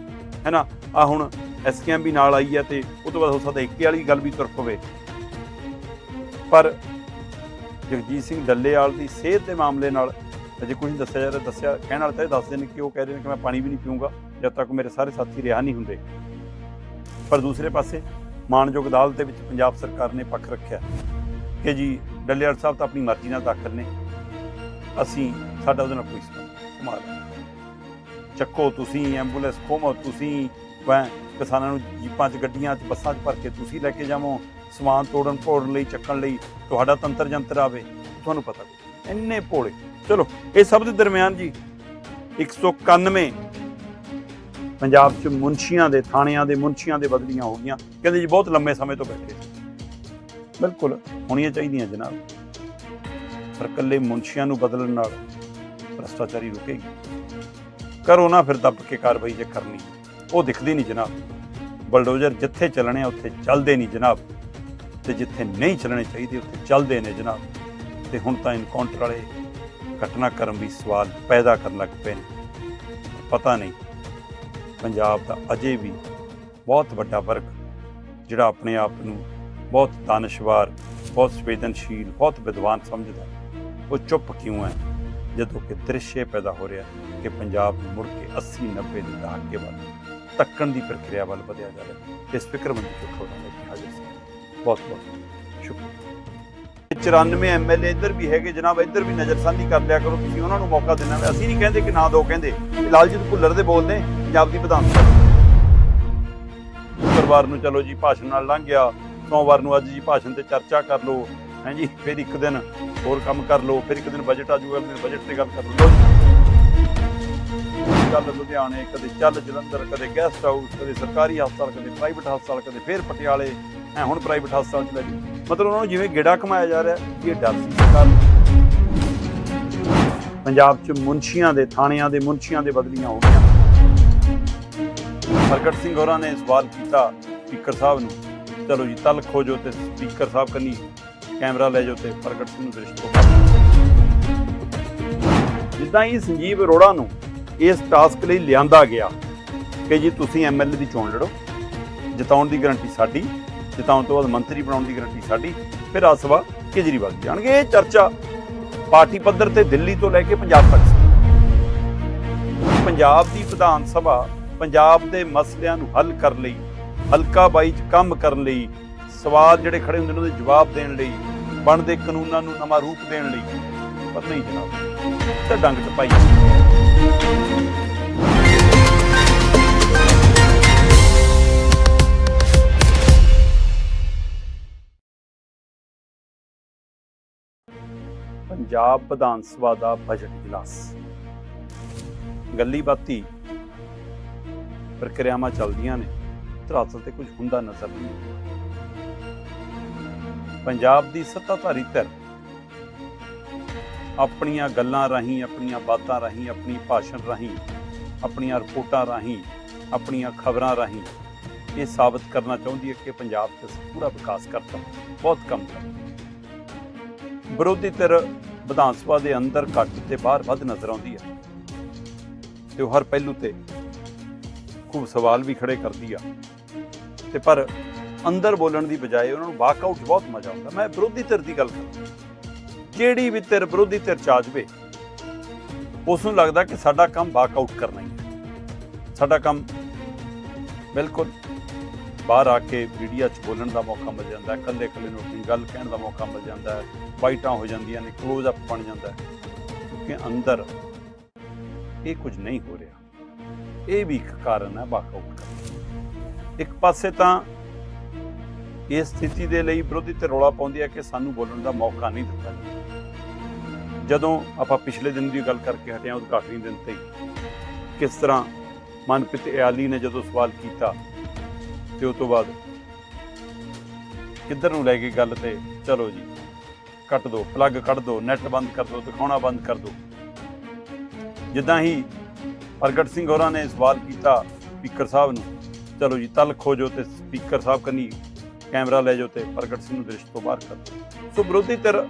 ਹੈ ਨਾ ਆ ਹੁਣ ਐਸਕੇਐਮ ਵੀ ਨਾਲ ਆਈ ਹੈ ਤੇ ਉਹ ਤੋਂ ਬਾਅਦ ਹੋ ਸਕਦਾ ਇੱਕੇ ਵਾਲੀ ਗੱਲ ਵੀ ਤੁਰ ਪਵੇ। ਪਰ ਜਗਜੀਤ ਸਿੰਘ ਡੱਲੇਵਾਲ ਦੀ ਸਿਹਤ ਦੇ ਮਾਮਲੇ ਨਾਲ ਅਜੇ ਕੁਝ ਦੱਸਿਆ ਜਾ ਰਿਹਾ, ਦੱਸਿਆ, ਕਹਿਣ ਵਾਲੇ ਤਾਂ ਦੱਸਦੇ ਨੇ ਕਿ ਉਹ ਕਹਿ ਰਹੇ ਨੇ ਕਿ ਮੈਂ ਪਾਣੀ ਵੀ ਨਹੀਂ ਪੀਊਂਗਾ, ਜਦ ਤੱਕ ਮੇਰੇ ਸਾਰੇ ਸਾਥੀ ਰਿਹਾ ਨਹੀਂ ਹੁੰਦੇ। ਪਰ ਦੂਸਰੇ ਪਾਸੇ ਮਾਨਯੋਗ ਅਦਾਲਤ ਦੇ ਵਿੱਚ ਪੰਜਾਬ ਸਰਕਾਰ ਨੇ ਪੱਖ ਰੱਖਿਆ ਕਿ ਜੀ ਡੱਲੇਵਾਲ ਸਾਹਿਬ ਤਾਂ ਆਪਣੀ ਮਰਜ਼ੀ ਨਾਲ ਦਾਖਲ ਨੇ। ਅਸੀਂ, ਸਾਡਾ ਉਹਦੇ ਨਾਲ ਕੋਈ ਸੰਬੰਧ ਕਮਾਲ ਚੱਕੋ ਤੁਸੀਂ, ਐਂਬੂਲੈਂਸ ਖੋਮੋ ਤੁਸੀਂ ਵੈਂ ਕਿਸਾਨਾਂ ਨੂੰ ਜੀਪਾਂ 'ਚ, ਗੱਡੀਆਂ 'ਚ, ਬੱਸਾਂ 'ਚ ਭਰ ਕੇ ਤੁਸੀਂ ਲੈ ਕੇ ਜਾਵੋ। ਸਮਾਨ ਤੋੜਨ ਭੋੜਨ ਲਈ, ਚੱਕਣ ਲਈ ਤੁਹਾਡਾ ਤੰਤਰ ਜੰਤਰ ਆਵੇ, ਤੁਹਾਨੂੰ ਪਤਾ ਇੰਨੇ ਭੋਲੇ। ਚਲੋ, ਇਹ ਸਭ ਦੇ ਦਰਮਿਆਨ ਜੀ 191 ਪੰਜਾਬ 'ਚ ਮੁਨਸ਼ੀਆਂ ਦੇ, ਥਾਣਿਆਂ ਦੇ ਮੁਨਸ਼ੀਆਂ ਦੇ ਬਦਲੀਆਂ ਹੋ ਗਈਆਂ। ਕਹਿੰਦੇ ਜੀ, ਬਹੁਤ ਲੰਮੇ ਸਮੇਂ ਤੋਂ ਬੈਠੇ ਬਿਲਕੁਲ, ਹੋਣੀਆਂ ਚਾਹੀਦੀਆਂ ਜਨਾਬ। ਪਰ ਇਕੱਲੇ ਮੁਨਸ਼ੀਆਂ ਨੂੰ ਬਦਲਣ ਨਾਲ ਭ੍ਰਸ਼ਟਾਚਾਰੀ ਰੁਕੇਗੀ। ਕਰੋ ਨਾ ਫਿਰ ਦੱਬ ਕੇ ਕਾਰਵਾਈ ਜੇ ਕਰਨੀ। ਉਹ ਦਿਖਦੀ ਨਹੀਂ ਜਨਾਬ। ਬਲਡੋਜ਼ਰ ਜਿੱਥੇ ਚੱਲਣੇ ਆ, ਉੱਥੇ ਚੱਲਦੇ ਨਹੀਂ ਜਨਾਬ। ਤੇ ਜਿੱਥੇ ਨਹੀਂ ਚੱਲਣੇ ਚਾਹੀਦੇ, ਉੱਥੇ ਚੱਲਦੇ ਨੇ ਜਨਾਬ। ਤੇ ਹੁਣ ਤਾਂ ਇਨਕਾਊਂਟਰ ਵਾਲੇ ਘਟਨਾਕ੍ਰਮ ਵੀ ਸਵਾਲ ਪੈਦਾ ਕਰਨ ਲੱਗ ਪਏ ਨੇ। ਪਤਾ ਨਹੀਂ, ਪੰਜਾਬ ਦਾ ਅਜੇ ਵੀ ਬਹੁਤ ਵੱਡਾ ਵਰਗ ਜਿਹੜਾ ਆਪਣੇ ਆਪ ਨੂੰ ਬਹੁਤ ਦਾਨਸ਼ਵਾਰ ਬਹੁਤ ਸੰਵੇਦਨਸ਼ੀਲ, ਬਹੁਤ ਵਿਦਵਾਨ ਸਮਝਦਾ ਉਹ ਚੁੱਪ ਕਿਉਂ ਹੈ? ਜਦੋਂ ਕਿ ਦ੍ਰਿਸ਼ ਪੈਦਾ ਹੋ ਰਿਹਾ ਕਿ ਪੰਜਾਬ ਨੂੰ ਮੁੜ ਕੇ 80 90 ਦੇ ਦਹਾਕੇ ਵੱਲ ਤੱਕਣ ਦੀ ਪ੍ਰਕਿਰਿਆ ਵੱਲ ਵਧਿਆ ਜਾ ਰਿਹਾ। ਹੈ। ਇਸ ਫਿਕਰਮੰਦੀ ਤੋਂ ਥੋੜਾ ਲੈ ਕੇ ਬਹੁਤ ਬਹੁਤ ਸ਼ੁਕਰੀਆ। 94 ਐਮਐਲਏ ਇੱਧਰ ਵੀ ਹੈਗੇ, ਜਨਾਬ ਇੱਧਰ ਵੀ ਨਜ਼ਰਸਾਨੀ ਕਰ ਲਿਆ ਕਰੋ ਤੁਸੀਂ, ਉਹਨਾਂ ਨੂੰ ਮੌਕਾ ਦੇਣਾ। ਅਸੀਂ ਨਹੀਂ ਕਹਿੰਦੇ ਕਿ ਨਾ ਦੋ ਕਹਿੰਦੇ। ਲਾਲਜੀਤ ਭੁੱਲਰ ਦੇ ਬੋਲਦੇ ਪੰਜਾਬ ਦੀ ਵਿਧਾਨ ਸਭਾ ਸ਼ੁੱਕਰਵਾਰ ਨੂੰ ਚਲੋ ਜੀ, ਭਾਸ਼ਣ ਨਾਲ ਲੰਘ ਗਿਆ। ਸੋਮਵਾਰ ਨੂੰ ਅੱਜ ਜੀ ਭਾਸ਼ਣ ਤੇ ਚਰਚਾ ਕਰ ਲਓ। ਹੈਂਜੀ ਫਿਰ ਇੱਕ ਦਿਨ ਹੋਰ ਕੰਮ ਕਰ ਲਓ, ਫਿਰ ਇੱਕ ਦਿਨ ਬਜਟ ਆ ਜਾਊਗਾ ਫਿਰ ਬਜਟ ਤੇ ਗੱਲ ਕਰ ਲਓ। ਚੱਲ ਲੁਧਿਆਣੇ ਕਦੇ ਚੱਲ ਜਲੰਧਰ, ਕਦੇ ਗੈਸਟ ਹਾਊਸ ਕਦੇ ਸਰਕਾਰੀ ਹਸਪਤਾਲ, ਕਦੇ ਪ੍ਰਾਈਵੇਟ ਹਸਪਤਾਲ, ਕਦੇ ਫਿਰ ਪਟਿਆਲੇ। ਐ ਹੁਣ ਪ੍ਰਾਈਵੇਟ ਹਸਪਤਾਲ ਚ ਲੈ ਜੀ। ਮਤਲਬ ਉਹਨਾਂ ਨੂੰ ਜਿਵੇਂ ਗੇੜਾ ਕਮਾਇਆ ਜਾ ਰਿਹਾ ਇਹ ਡਰ ਸੀ ਸਰਕਾਰ ਪੰਜਾਬ ਚ ਮੁਨਸ਼ੀਆਂ ਦੇ, ਥਾਣਿਆਂ ਦੇ ਮੁਨਸ਼ੀਆਂ ਦੇ ਬਦਲੀਆਂ ਹੋ ਗਈਆਂ। ਪ੍ਰਗਟ ਸਿੰਘ ਹੋਰਾਂ ਨੇ ਸਵਾਲ ਕੀਤਾ ਸਪੀਕਰ ਸਾਹਿਬ ਨੂੰ। ਚਲੋ ਜੀ ਤਲਖ ਹੋ ਜੋ ਤੇ ਸਪੀਕਰ ਸਾਹਿਬ ਕੰਨੀ ਕੈਮਰਾ ਲੈ ਜਾਓ ਤੇ ਪ੍ਰਗਟ ਸਿੰਘ ਨੂੰ ਦ੍ਰਿਸ਼ਟ ਜਿੱਦਾਂ ਹੀ ਸੰਜੀਵ ਅਰੋੜਾ ਨੂੰ ਇਸ ਟਾਸਕ ਲਈ ਲਿਆਂਦਾ ਗਿਆ ਕਿ ਜੀ ਤੁਸੀਂ ਐਮਐਲਏ ਦੀ ਚੋਣ ਲੜੋ, ਜਿਤਾਉਣ ਦੀ ਗਾਰੰਟੀ ਸਾਡੀ ਜਿਤਾਉਣ ਤੋਂ ਬਾਅਦ ਮੰਤਰੀ ਬਣਾਉਣ ਦੀ ਗਰੰਟੀ ਸਾਡੀ, ਫਿਰ ਰਾਜ ਸਭਾ ਕੇਜਰੀਵਾਲ ਜਾਣਗੇ। ਇਹ ਚਰਚਾ ਪਾਰਟੀ ਪੱਧਰ ਤੇ ਦਿੱਲੀ ਤੋਂ ਲੈ ਕੇ ਪੰਜਾਬ ਤੱਕ ਪੰਜਾਬ ਦੀ ਵਿਧਾਨ ਸਭਾ ਪੰਜਾਬ ਦੇ ਮਸਲਿਆਂ ਨੂੰ ਹੱਲ ਕਰਨ ਲਈ, ਹਲਕਾ ਬਾਈ ਚ ਕੰਮ ਕਰਨ ਲਈ, ਸਵਾਲ ਜਿਹੜੇ ਖੜੇ ਹੁੰਦੇ ਨੇ ਉਹਦੇ ਜਵਾਬ ਦੇਣ ਲਈ, ਬਣਦੇ ਕਾਨੂੰਨਾਂ ਨੂੰ ਨਵਾਂ ਰੂਪ ਦੇਣ ਲਈ। ਪਰ ਨਹੀਂ ਜਨਾਬ, ਤਾਂ ਡੰਗ ਟਪਾਈ। ਪੰਜਾਬ ਵਿਧਾਨ ਸਭਾ ਦਾ ਬਜਟ ਇਜਲਾਸ ਗੱਲੀ ਬਾਤੀ ਪ੍ਰਕਿਰਿਆਵਾਂ ਚੱਲਦੀਆਂ ਨੇ ਧਰਾਤਲ ਤੇ ਕੁਝ ਹੁੰਦਾ ਨਜ਼ਰ ਨਹੀਂ ਪੰਜਾਬ ਦੀ ਸੱਤਾਧਾਰੀ ਧਿਰ ਆਪਣੀਆਂ ਗੱਲਾਂ ਰਾਹੀਂ ਆਪਣੀਆਂ ਬਾਤਾਂ ਰਾਹੀਂ ਆਪਣੀ ਭਾਸ਼ਣ ਰਾਹੀਂ ਆਪਣੀਆਂ ਰਿਪੋਰਟਾਂ ਰਾਹੀਂ ਆਪਣੀਆਂ ਖਬਰਾਂ ਰਾਹੀਂ ਇਹ ਸਾਬਤ ਕਰਨਾ ਚਾਹੁੰਦੀ ਹੈ ਕਿ ਪੰਜਾਬ 'ਚ ਅਸੀਂ ਪੂਰਾ ਵਿਕਾਸ ਕਰਤਾ ਬਹੁਤ ਕੰਮ ਕਰਤਾ ਵਿਰੋਧੀ ਧਿਰ ਵਿਧਾਨ ਸਭਾ ਦੇ ਅੰਦਰ ਘੱਟ ਤੇ ਬਾਹਰ ਵੱਧ ਨਜ਼ਰ ਆਉਂਦੀ ਹੈ। ਤੇ ਉਹ ਹਰ ਪਹਿਲੂ ਤੇ ਖੂਬ ਸਵਾਲ ਵੀ ਖੜੇ ਕਰਦੀ ਆ। ਤੇ ਪਰ ਅੰਦਰ ਬੋਲਣ ਦੀ ਬਜਾਏ ਉਹਨਾਂ ਨੂੰ ਵਾਕਆਊਟ ਬਹੁਤ ਮਜ਼ਾ ਆਉਂਦਾ। ਮੈਂ ਵਿਰੋਧੀ ਧਿਰ ਦੀ ਗੱਲ ਕਰਾਂ ਜਿਹੜੀ ਵੀ ਧਿਰ ਵਿਰੋਧੀ ਧਿਰ ਚ ਆ ਜਾਵੇ ਉਸ ਨੂੰ ਲੱਗਦਾ ਕਿ ਸਾਡਾ ਕੰਮ ਵਾਕਆਊਟ ਕਰਨਾ ਹੀ ਹੈ। ਸਾਡਾ ਕੰਮ ਬਿਲਕੁਲ ਬਾਹਰ ਆ ਕੇ ਮੀਡੀਆ 'ਚ ਬੋਲਣ ਦਾ ਮੌਕਾ ਮਿਲ ਜਾਂਦਾ ਹੈ ਇਕੱਲੇ ਇਕੱਲੇ ਨੂੰ ਆਪਣੀ ਗੱਲ ਕਹਿਣ ਦਾ ਮੌਕਾ ਮਿਲ ਜਾਂਦਾ ਹੈ, ਬਾਈਟਾਂ ਹੋ ਜਾਂਦੀਆਂ ਨੇ ক্লোਜ਼ ਅਪ ਬਣ ਜਾਂਦਾ ਹੈ, ਕਿਉਂਕਿ ਅੰਦਰ ਇਹ ਕੁਝ ਨਹੀਂ ਹੋ ਰਿਹਾ। ਇਹ ਵੀ ਇੱਕ ਕਾਰਨ ਹੈ ਵਾਕਆਊਟ ਕਰਨ ਇੱਕ ਪਾਸੇ ਤਾਂ ਇਸ ਸਥਿਤੀ ਦੇ ਲਈ ਵਿਰੋਧੀ ਤੇ ਰੌਲਾ ਪਾਉਂਦੀ ਹੈ ਕਿ ਸਾਨੂੰ ਬੋਲਣ ਦਾ ਮੌਕਾ ਨਹੀਂ ਦਿੱਤਾ ਜਦੋਂ। ਆਪਾਂ ਪਿਛਲੇ ਦਿਨ ਦੀ ਗੱਲ ਕਰਕੇ ਹਟਿਆ ਉਦਘਾਟਨੀ ਦਿਨ ਤੇ ਕਿਸ ਤਰ੍ਹਾਂ ਮਨਪ੍ਰੀਤ ਇਆਲੀ ਨੇ ਜਦੋਂ ਸਵਾਲ ਕੀਤਾ ਤੇ ਉਸ ਤੋਂ ਬਾਅਦ ਕਿੱਧਰ ਨੂੰ ਲੈ ਗਈ ਗੱਲ ਤੇ? ਚਲੋ ਜੀ, ਕੱਟ ਦੋ ਪਲੱਗ ਕੱਢ ਦੋ ਨੈਟ ਬੰਦ ਕਰ ਦੋ, ਦਿਖਾਉਣਾ ਬੰਦ ਕਰ ਦੋ। ਜਿੱਦਾਂ ਹੀ ਪ੍ਰਗਟ ਸਿੰਘ ਹੋਰਾਂ ਨੇ ਸਵਾਲ ਕੀਤਾ ਸਪੀਕਰ ਸਾਹਿਬ ਨੂੰ, ਚਲੋ ਜੀ ਤਲ ਖੋਜੋ ਤੇ ਸਪੀਕਰ ਸਾਹਿਬ ਕੰਨੀ ਕੈਮਰਾ ਲੈ ਜਾਓ ਤੇ ਪ੍ਰਗਟ ਸਿੰਘ ਨੂੰ ਦ੍ਰਿਸ਼ ਤੋਂ ਬਾਹਰ ਕਰ ਦਿਓ। ਸੋ ਵਿਰੋਧੀ ਧਿਰ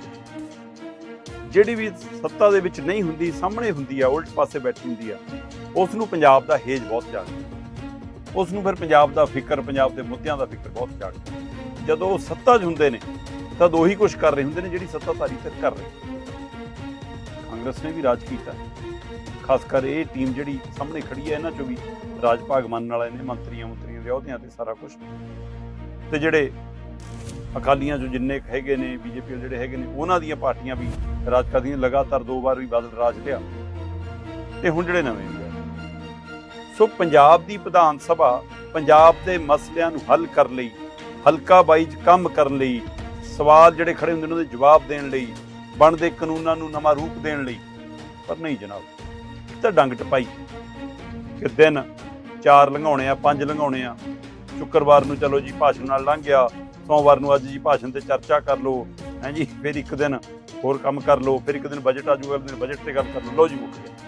ਜਿਹੜੀ ਵੀ ਸੱਤਾ ਦੇ ਵਿੱਚ ਨਹੀਂ ਹੁੰਦੀ, ਸਾਹਮਣੇ ਹੁੰਦੀ ਆ, ਉਲਟ ਪਾਸੇ ਬੈਠੀ ਹੁੰਦੀ ਆ, ਉਸ ਨੂੰ ਪੰਜਾਬ ਦਾ ਹੇਜ ਬਹੁਤ ਜਾਗਦਾ ਉਸ ਨੂੰ ਫਿਰ ਪੰਜਾਬ ਦਾ ਫਿਕਰ, ਪੰਜਾਬ ਦੇ ਮੁੱਦਿਆਂ ਦਾ ਫਿਕਰ ਬਹੁਤ ਜਾਗਦਾ ਜਦੋਂ ਉਹ ਸੱਤਾ 'ਚ ਹੁੰਦੇ ਨੇ ਤਦ ਉਹੀ ਕੁਝ ਕਰ ਰਹੇ ਹੁੰਦੇ ਨੇ ਜਿਹੜੀ ਸੱਤਾਧਾਰੀ ਧਿਰ ਕਰ ਰਹੀ ਕਾਂਗਰਸ ਨੇ ਵੀ ਰਾਜ ਕੀਤਾ। ਖਾਸ ਕਰ ਇਹ ਟੀਮ ਜਿਹੜੀ ਸਾਹਮਣੇ ਖੜੀ ਹੈ, ਇਹਨਾਂ ਚੋਂ ਵੀ ਰਾਜ ਭਾਗ ਮੰਨਣ ਵਾਲੇ ਨੇ, ਮੰਤਰੀਆਂ ਮੰਤਰੀਆਂ ਦੇ ਅਹੁਦਿਆਂ ਤੇ ਸਾਰਾ ਕੁਝ ਤੇ ਜਿਹੜੇ ਅਕਾਲੀਆਂ ਜੋ ਜਿੰਨੇ ਕੁ ਹੈਗੇ ਨੇ, ਬੀਜੇਪੀ ਜਿਹੜੇ ਹੈਗੇ ਨੇ, ਉਹਨਾਂ ਦੀਆਂ ਪਾਰਟੀਆਂ ਵੀ ਰਾਜ ਕਰਦੀਆਂ, ਲਗਾਤਾਰ ਦੋ ਵਾਰ ਵੀ ਬਦਲ ਰਾਜ ਲਿਆ। ਤੇ ਹੁਣ ਜਿਹੜੇ ਨਵੇਂ ਸੋ ਪੰਜਾਬ ਦੀ ਵਿਧਾਨ ਸਭਾ ਪੰਜਾਬ ਦੇ ਮਸਲਿਆਂ ਨੂੰ ਹੱਲ ਕਰਨ ਲਈ, ਹਲਕਾ ਬਾਈ ਕੰਮ ਕਰਨ ਲਈ, ਸਵਾਲ ਜਿਹੜੇ ਖੜੇ ਹੁੰਦੇ ਨੇ ਉਹਦੇ ਜਵਾਬ ਦੇਣ ਲਈ, ਬਣਦੇ ਕਾਨੂੰਨਾਂ ਨੂੰ ਨਵਾਂ ਰੂਪ ਦੇਣ ਲਈ। ਪਰ ਨਹੀਂ ਜਨਾਬ, ਇਹ ਤਾਂ ਡੰਗ ਟਪਾਈ। ਕਿ ਦਿਨ ਚਾਰ ਲੰਘਾਉਣੇ ਆ, ਪੰਜ ਲੰਘਾਉਣੇ ਆ, ਸ਼ੁੱਕਰਵਾਰ ਨੂੰ ਚਲੋ ਜੀ ਭਾਸ਼ਣ ਨਾਲ ਲੰਘ ਗਿਆ, ਸੋਮਵਾਰ ਨੂੰ ਅੱਜ ਜੀ ਭਾਸ਼ਣ ਤੇ ਚਰਚਾ ਕਰ ਲਓ, ਹੈ ਫਿਰ ਇੱਕ ਦਿਨ ਹੋਰ ਕੰਮ ਕਰ ਲਓ, ਫਿਰ ਇੱਕ ਦਿਨ ਬਜਟ ਆ ਜੂਗਾ ਅਗਲੇ ਦਿਨ ਬਜਟ ਤੇ ਗੱਲ ਕਰ ਲਓ। ਲਓ ਜੀ ਮੁੱਕ ਗਿਆ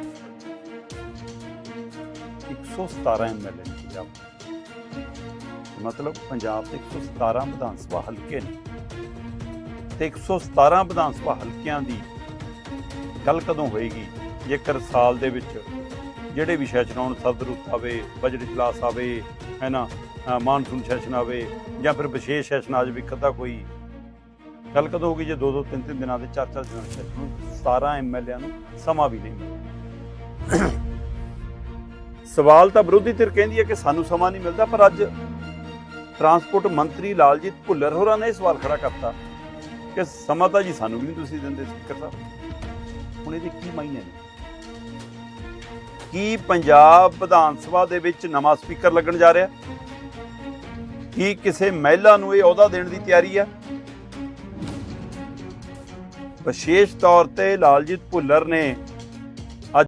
117 ਐਮਐਲਏ ਨੇ ਪੰਜਾਬ ਦੇ। ਮਤਲਬ ਪੰਜਾਬ ਦੇ 117 ਵਿਧਾਨ ਸਭਾ ਹਲਕੇ ਨੇ। ਤੇ 117 ਵਿਧਾਨ ਸਭਾ ਹਲਕਿਆਂ ਦੀ ਗੱਲ ਕਦੋਂ ਹੋਏਗੀ? ਜੇਕਰ ਸਾਲ ਦੇ ਵਿੱਚ ਜਿਹੜੇ ਵੀ ਸੈਸ਼ਨ ਆਉਣ ਸਦ ਆਵੇ, ਬਜਟ ਇਜਲਾਸ ਆਵੇ, ਹੈ ਨਾ ਮਾਨਸੂਨ ਸੈਸ਼ਨ ਆਵੇ, ਜਾਂ ਫਿਰ ਵਿਸ਼ੇਸ਼ ਸੈਸ਼ਨ ਆ ਜਾਵੇ ਕਦਾ ਕੋਈ ਗੱਲ ਕਦੋਂ ਹੋਗੀ ਜੇ ਦੋ ਦੋ ਤਿੰਨ ਤਿੰਨ ਦਿਨਾਂ ਦੇ ਚਾਰ ਚਾਰ ਦਿਨਾਂ ਦੇ ਸੈਸ਼ਨ ਨੂੰ 17 ਐਮਐਲਏਆਂ ਨੂੰ ਸਮਾਂ ਵੀ ਨਹੀਂ ਮਿਲਦਾ ਸਵਾਲ ਤਾਂ ਵਿਰੋਧੀ ਧਿਰ ਕਹਿੰਦੀ ਹੈ ਕਿ ਸਾਨੂੰ ਸਮਾਂ ਨਹੀਂ ਮਿਲਦਾ, ਪਰ ਅੱਜ ਟਰਾਂਸਪੋਰਟ ਮੰਤਰੀ ਲਾਲਜੀਤ ਭੁੱਲਰ ਹੋਰਾਂ ਨੇ ਇਹ ਸਵਾਲ ਖੜਾ ਕਰਤਾ ਕਿ ਸਮਾਂ ਤਾਂ ਜੀ ਸਾਨੂੰ ਵੀ ਨਹੀਂ ਤੁਸੀਂ ਦਿੰਦੇ, ਸਪੀਕਰ ਸਾਹਿਬ। ਹੁਣ ਇਹਦੇ ਕੀ ਮਾਇਨੇ ਨੇ? ਕੀ ਪੰਜਾਬ ਵਿਧਾਨ ਸਭਾ ਦੇ ਵਿੱਚ ਨਵਾਂ ਸਪੀਕਰ ਲੱਗਣ ਜਾ ਰਿਹਾ? ਕੀ ਕਿਸੇ ਮਹਿਲਾ ਨੂੰ ਇਹ ਅਹੁਦਾ ਦੇਣ ਦੀ ਤਿਆਰੀ ਹੈ? ਵਿਸ਼ੇਸ਼ ਤੌਰ ਤੇ ਲਾਲਜੀਤ ਭੁੱਲਰ ਨੇ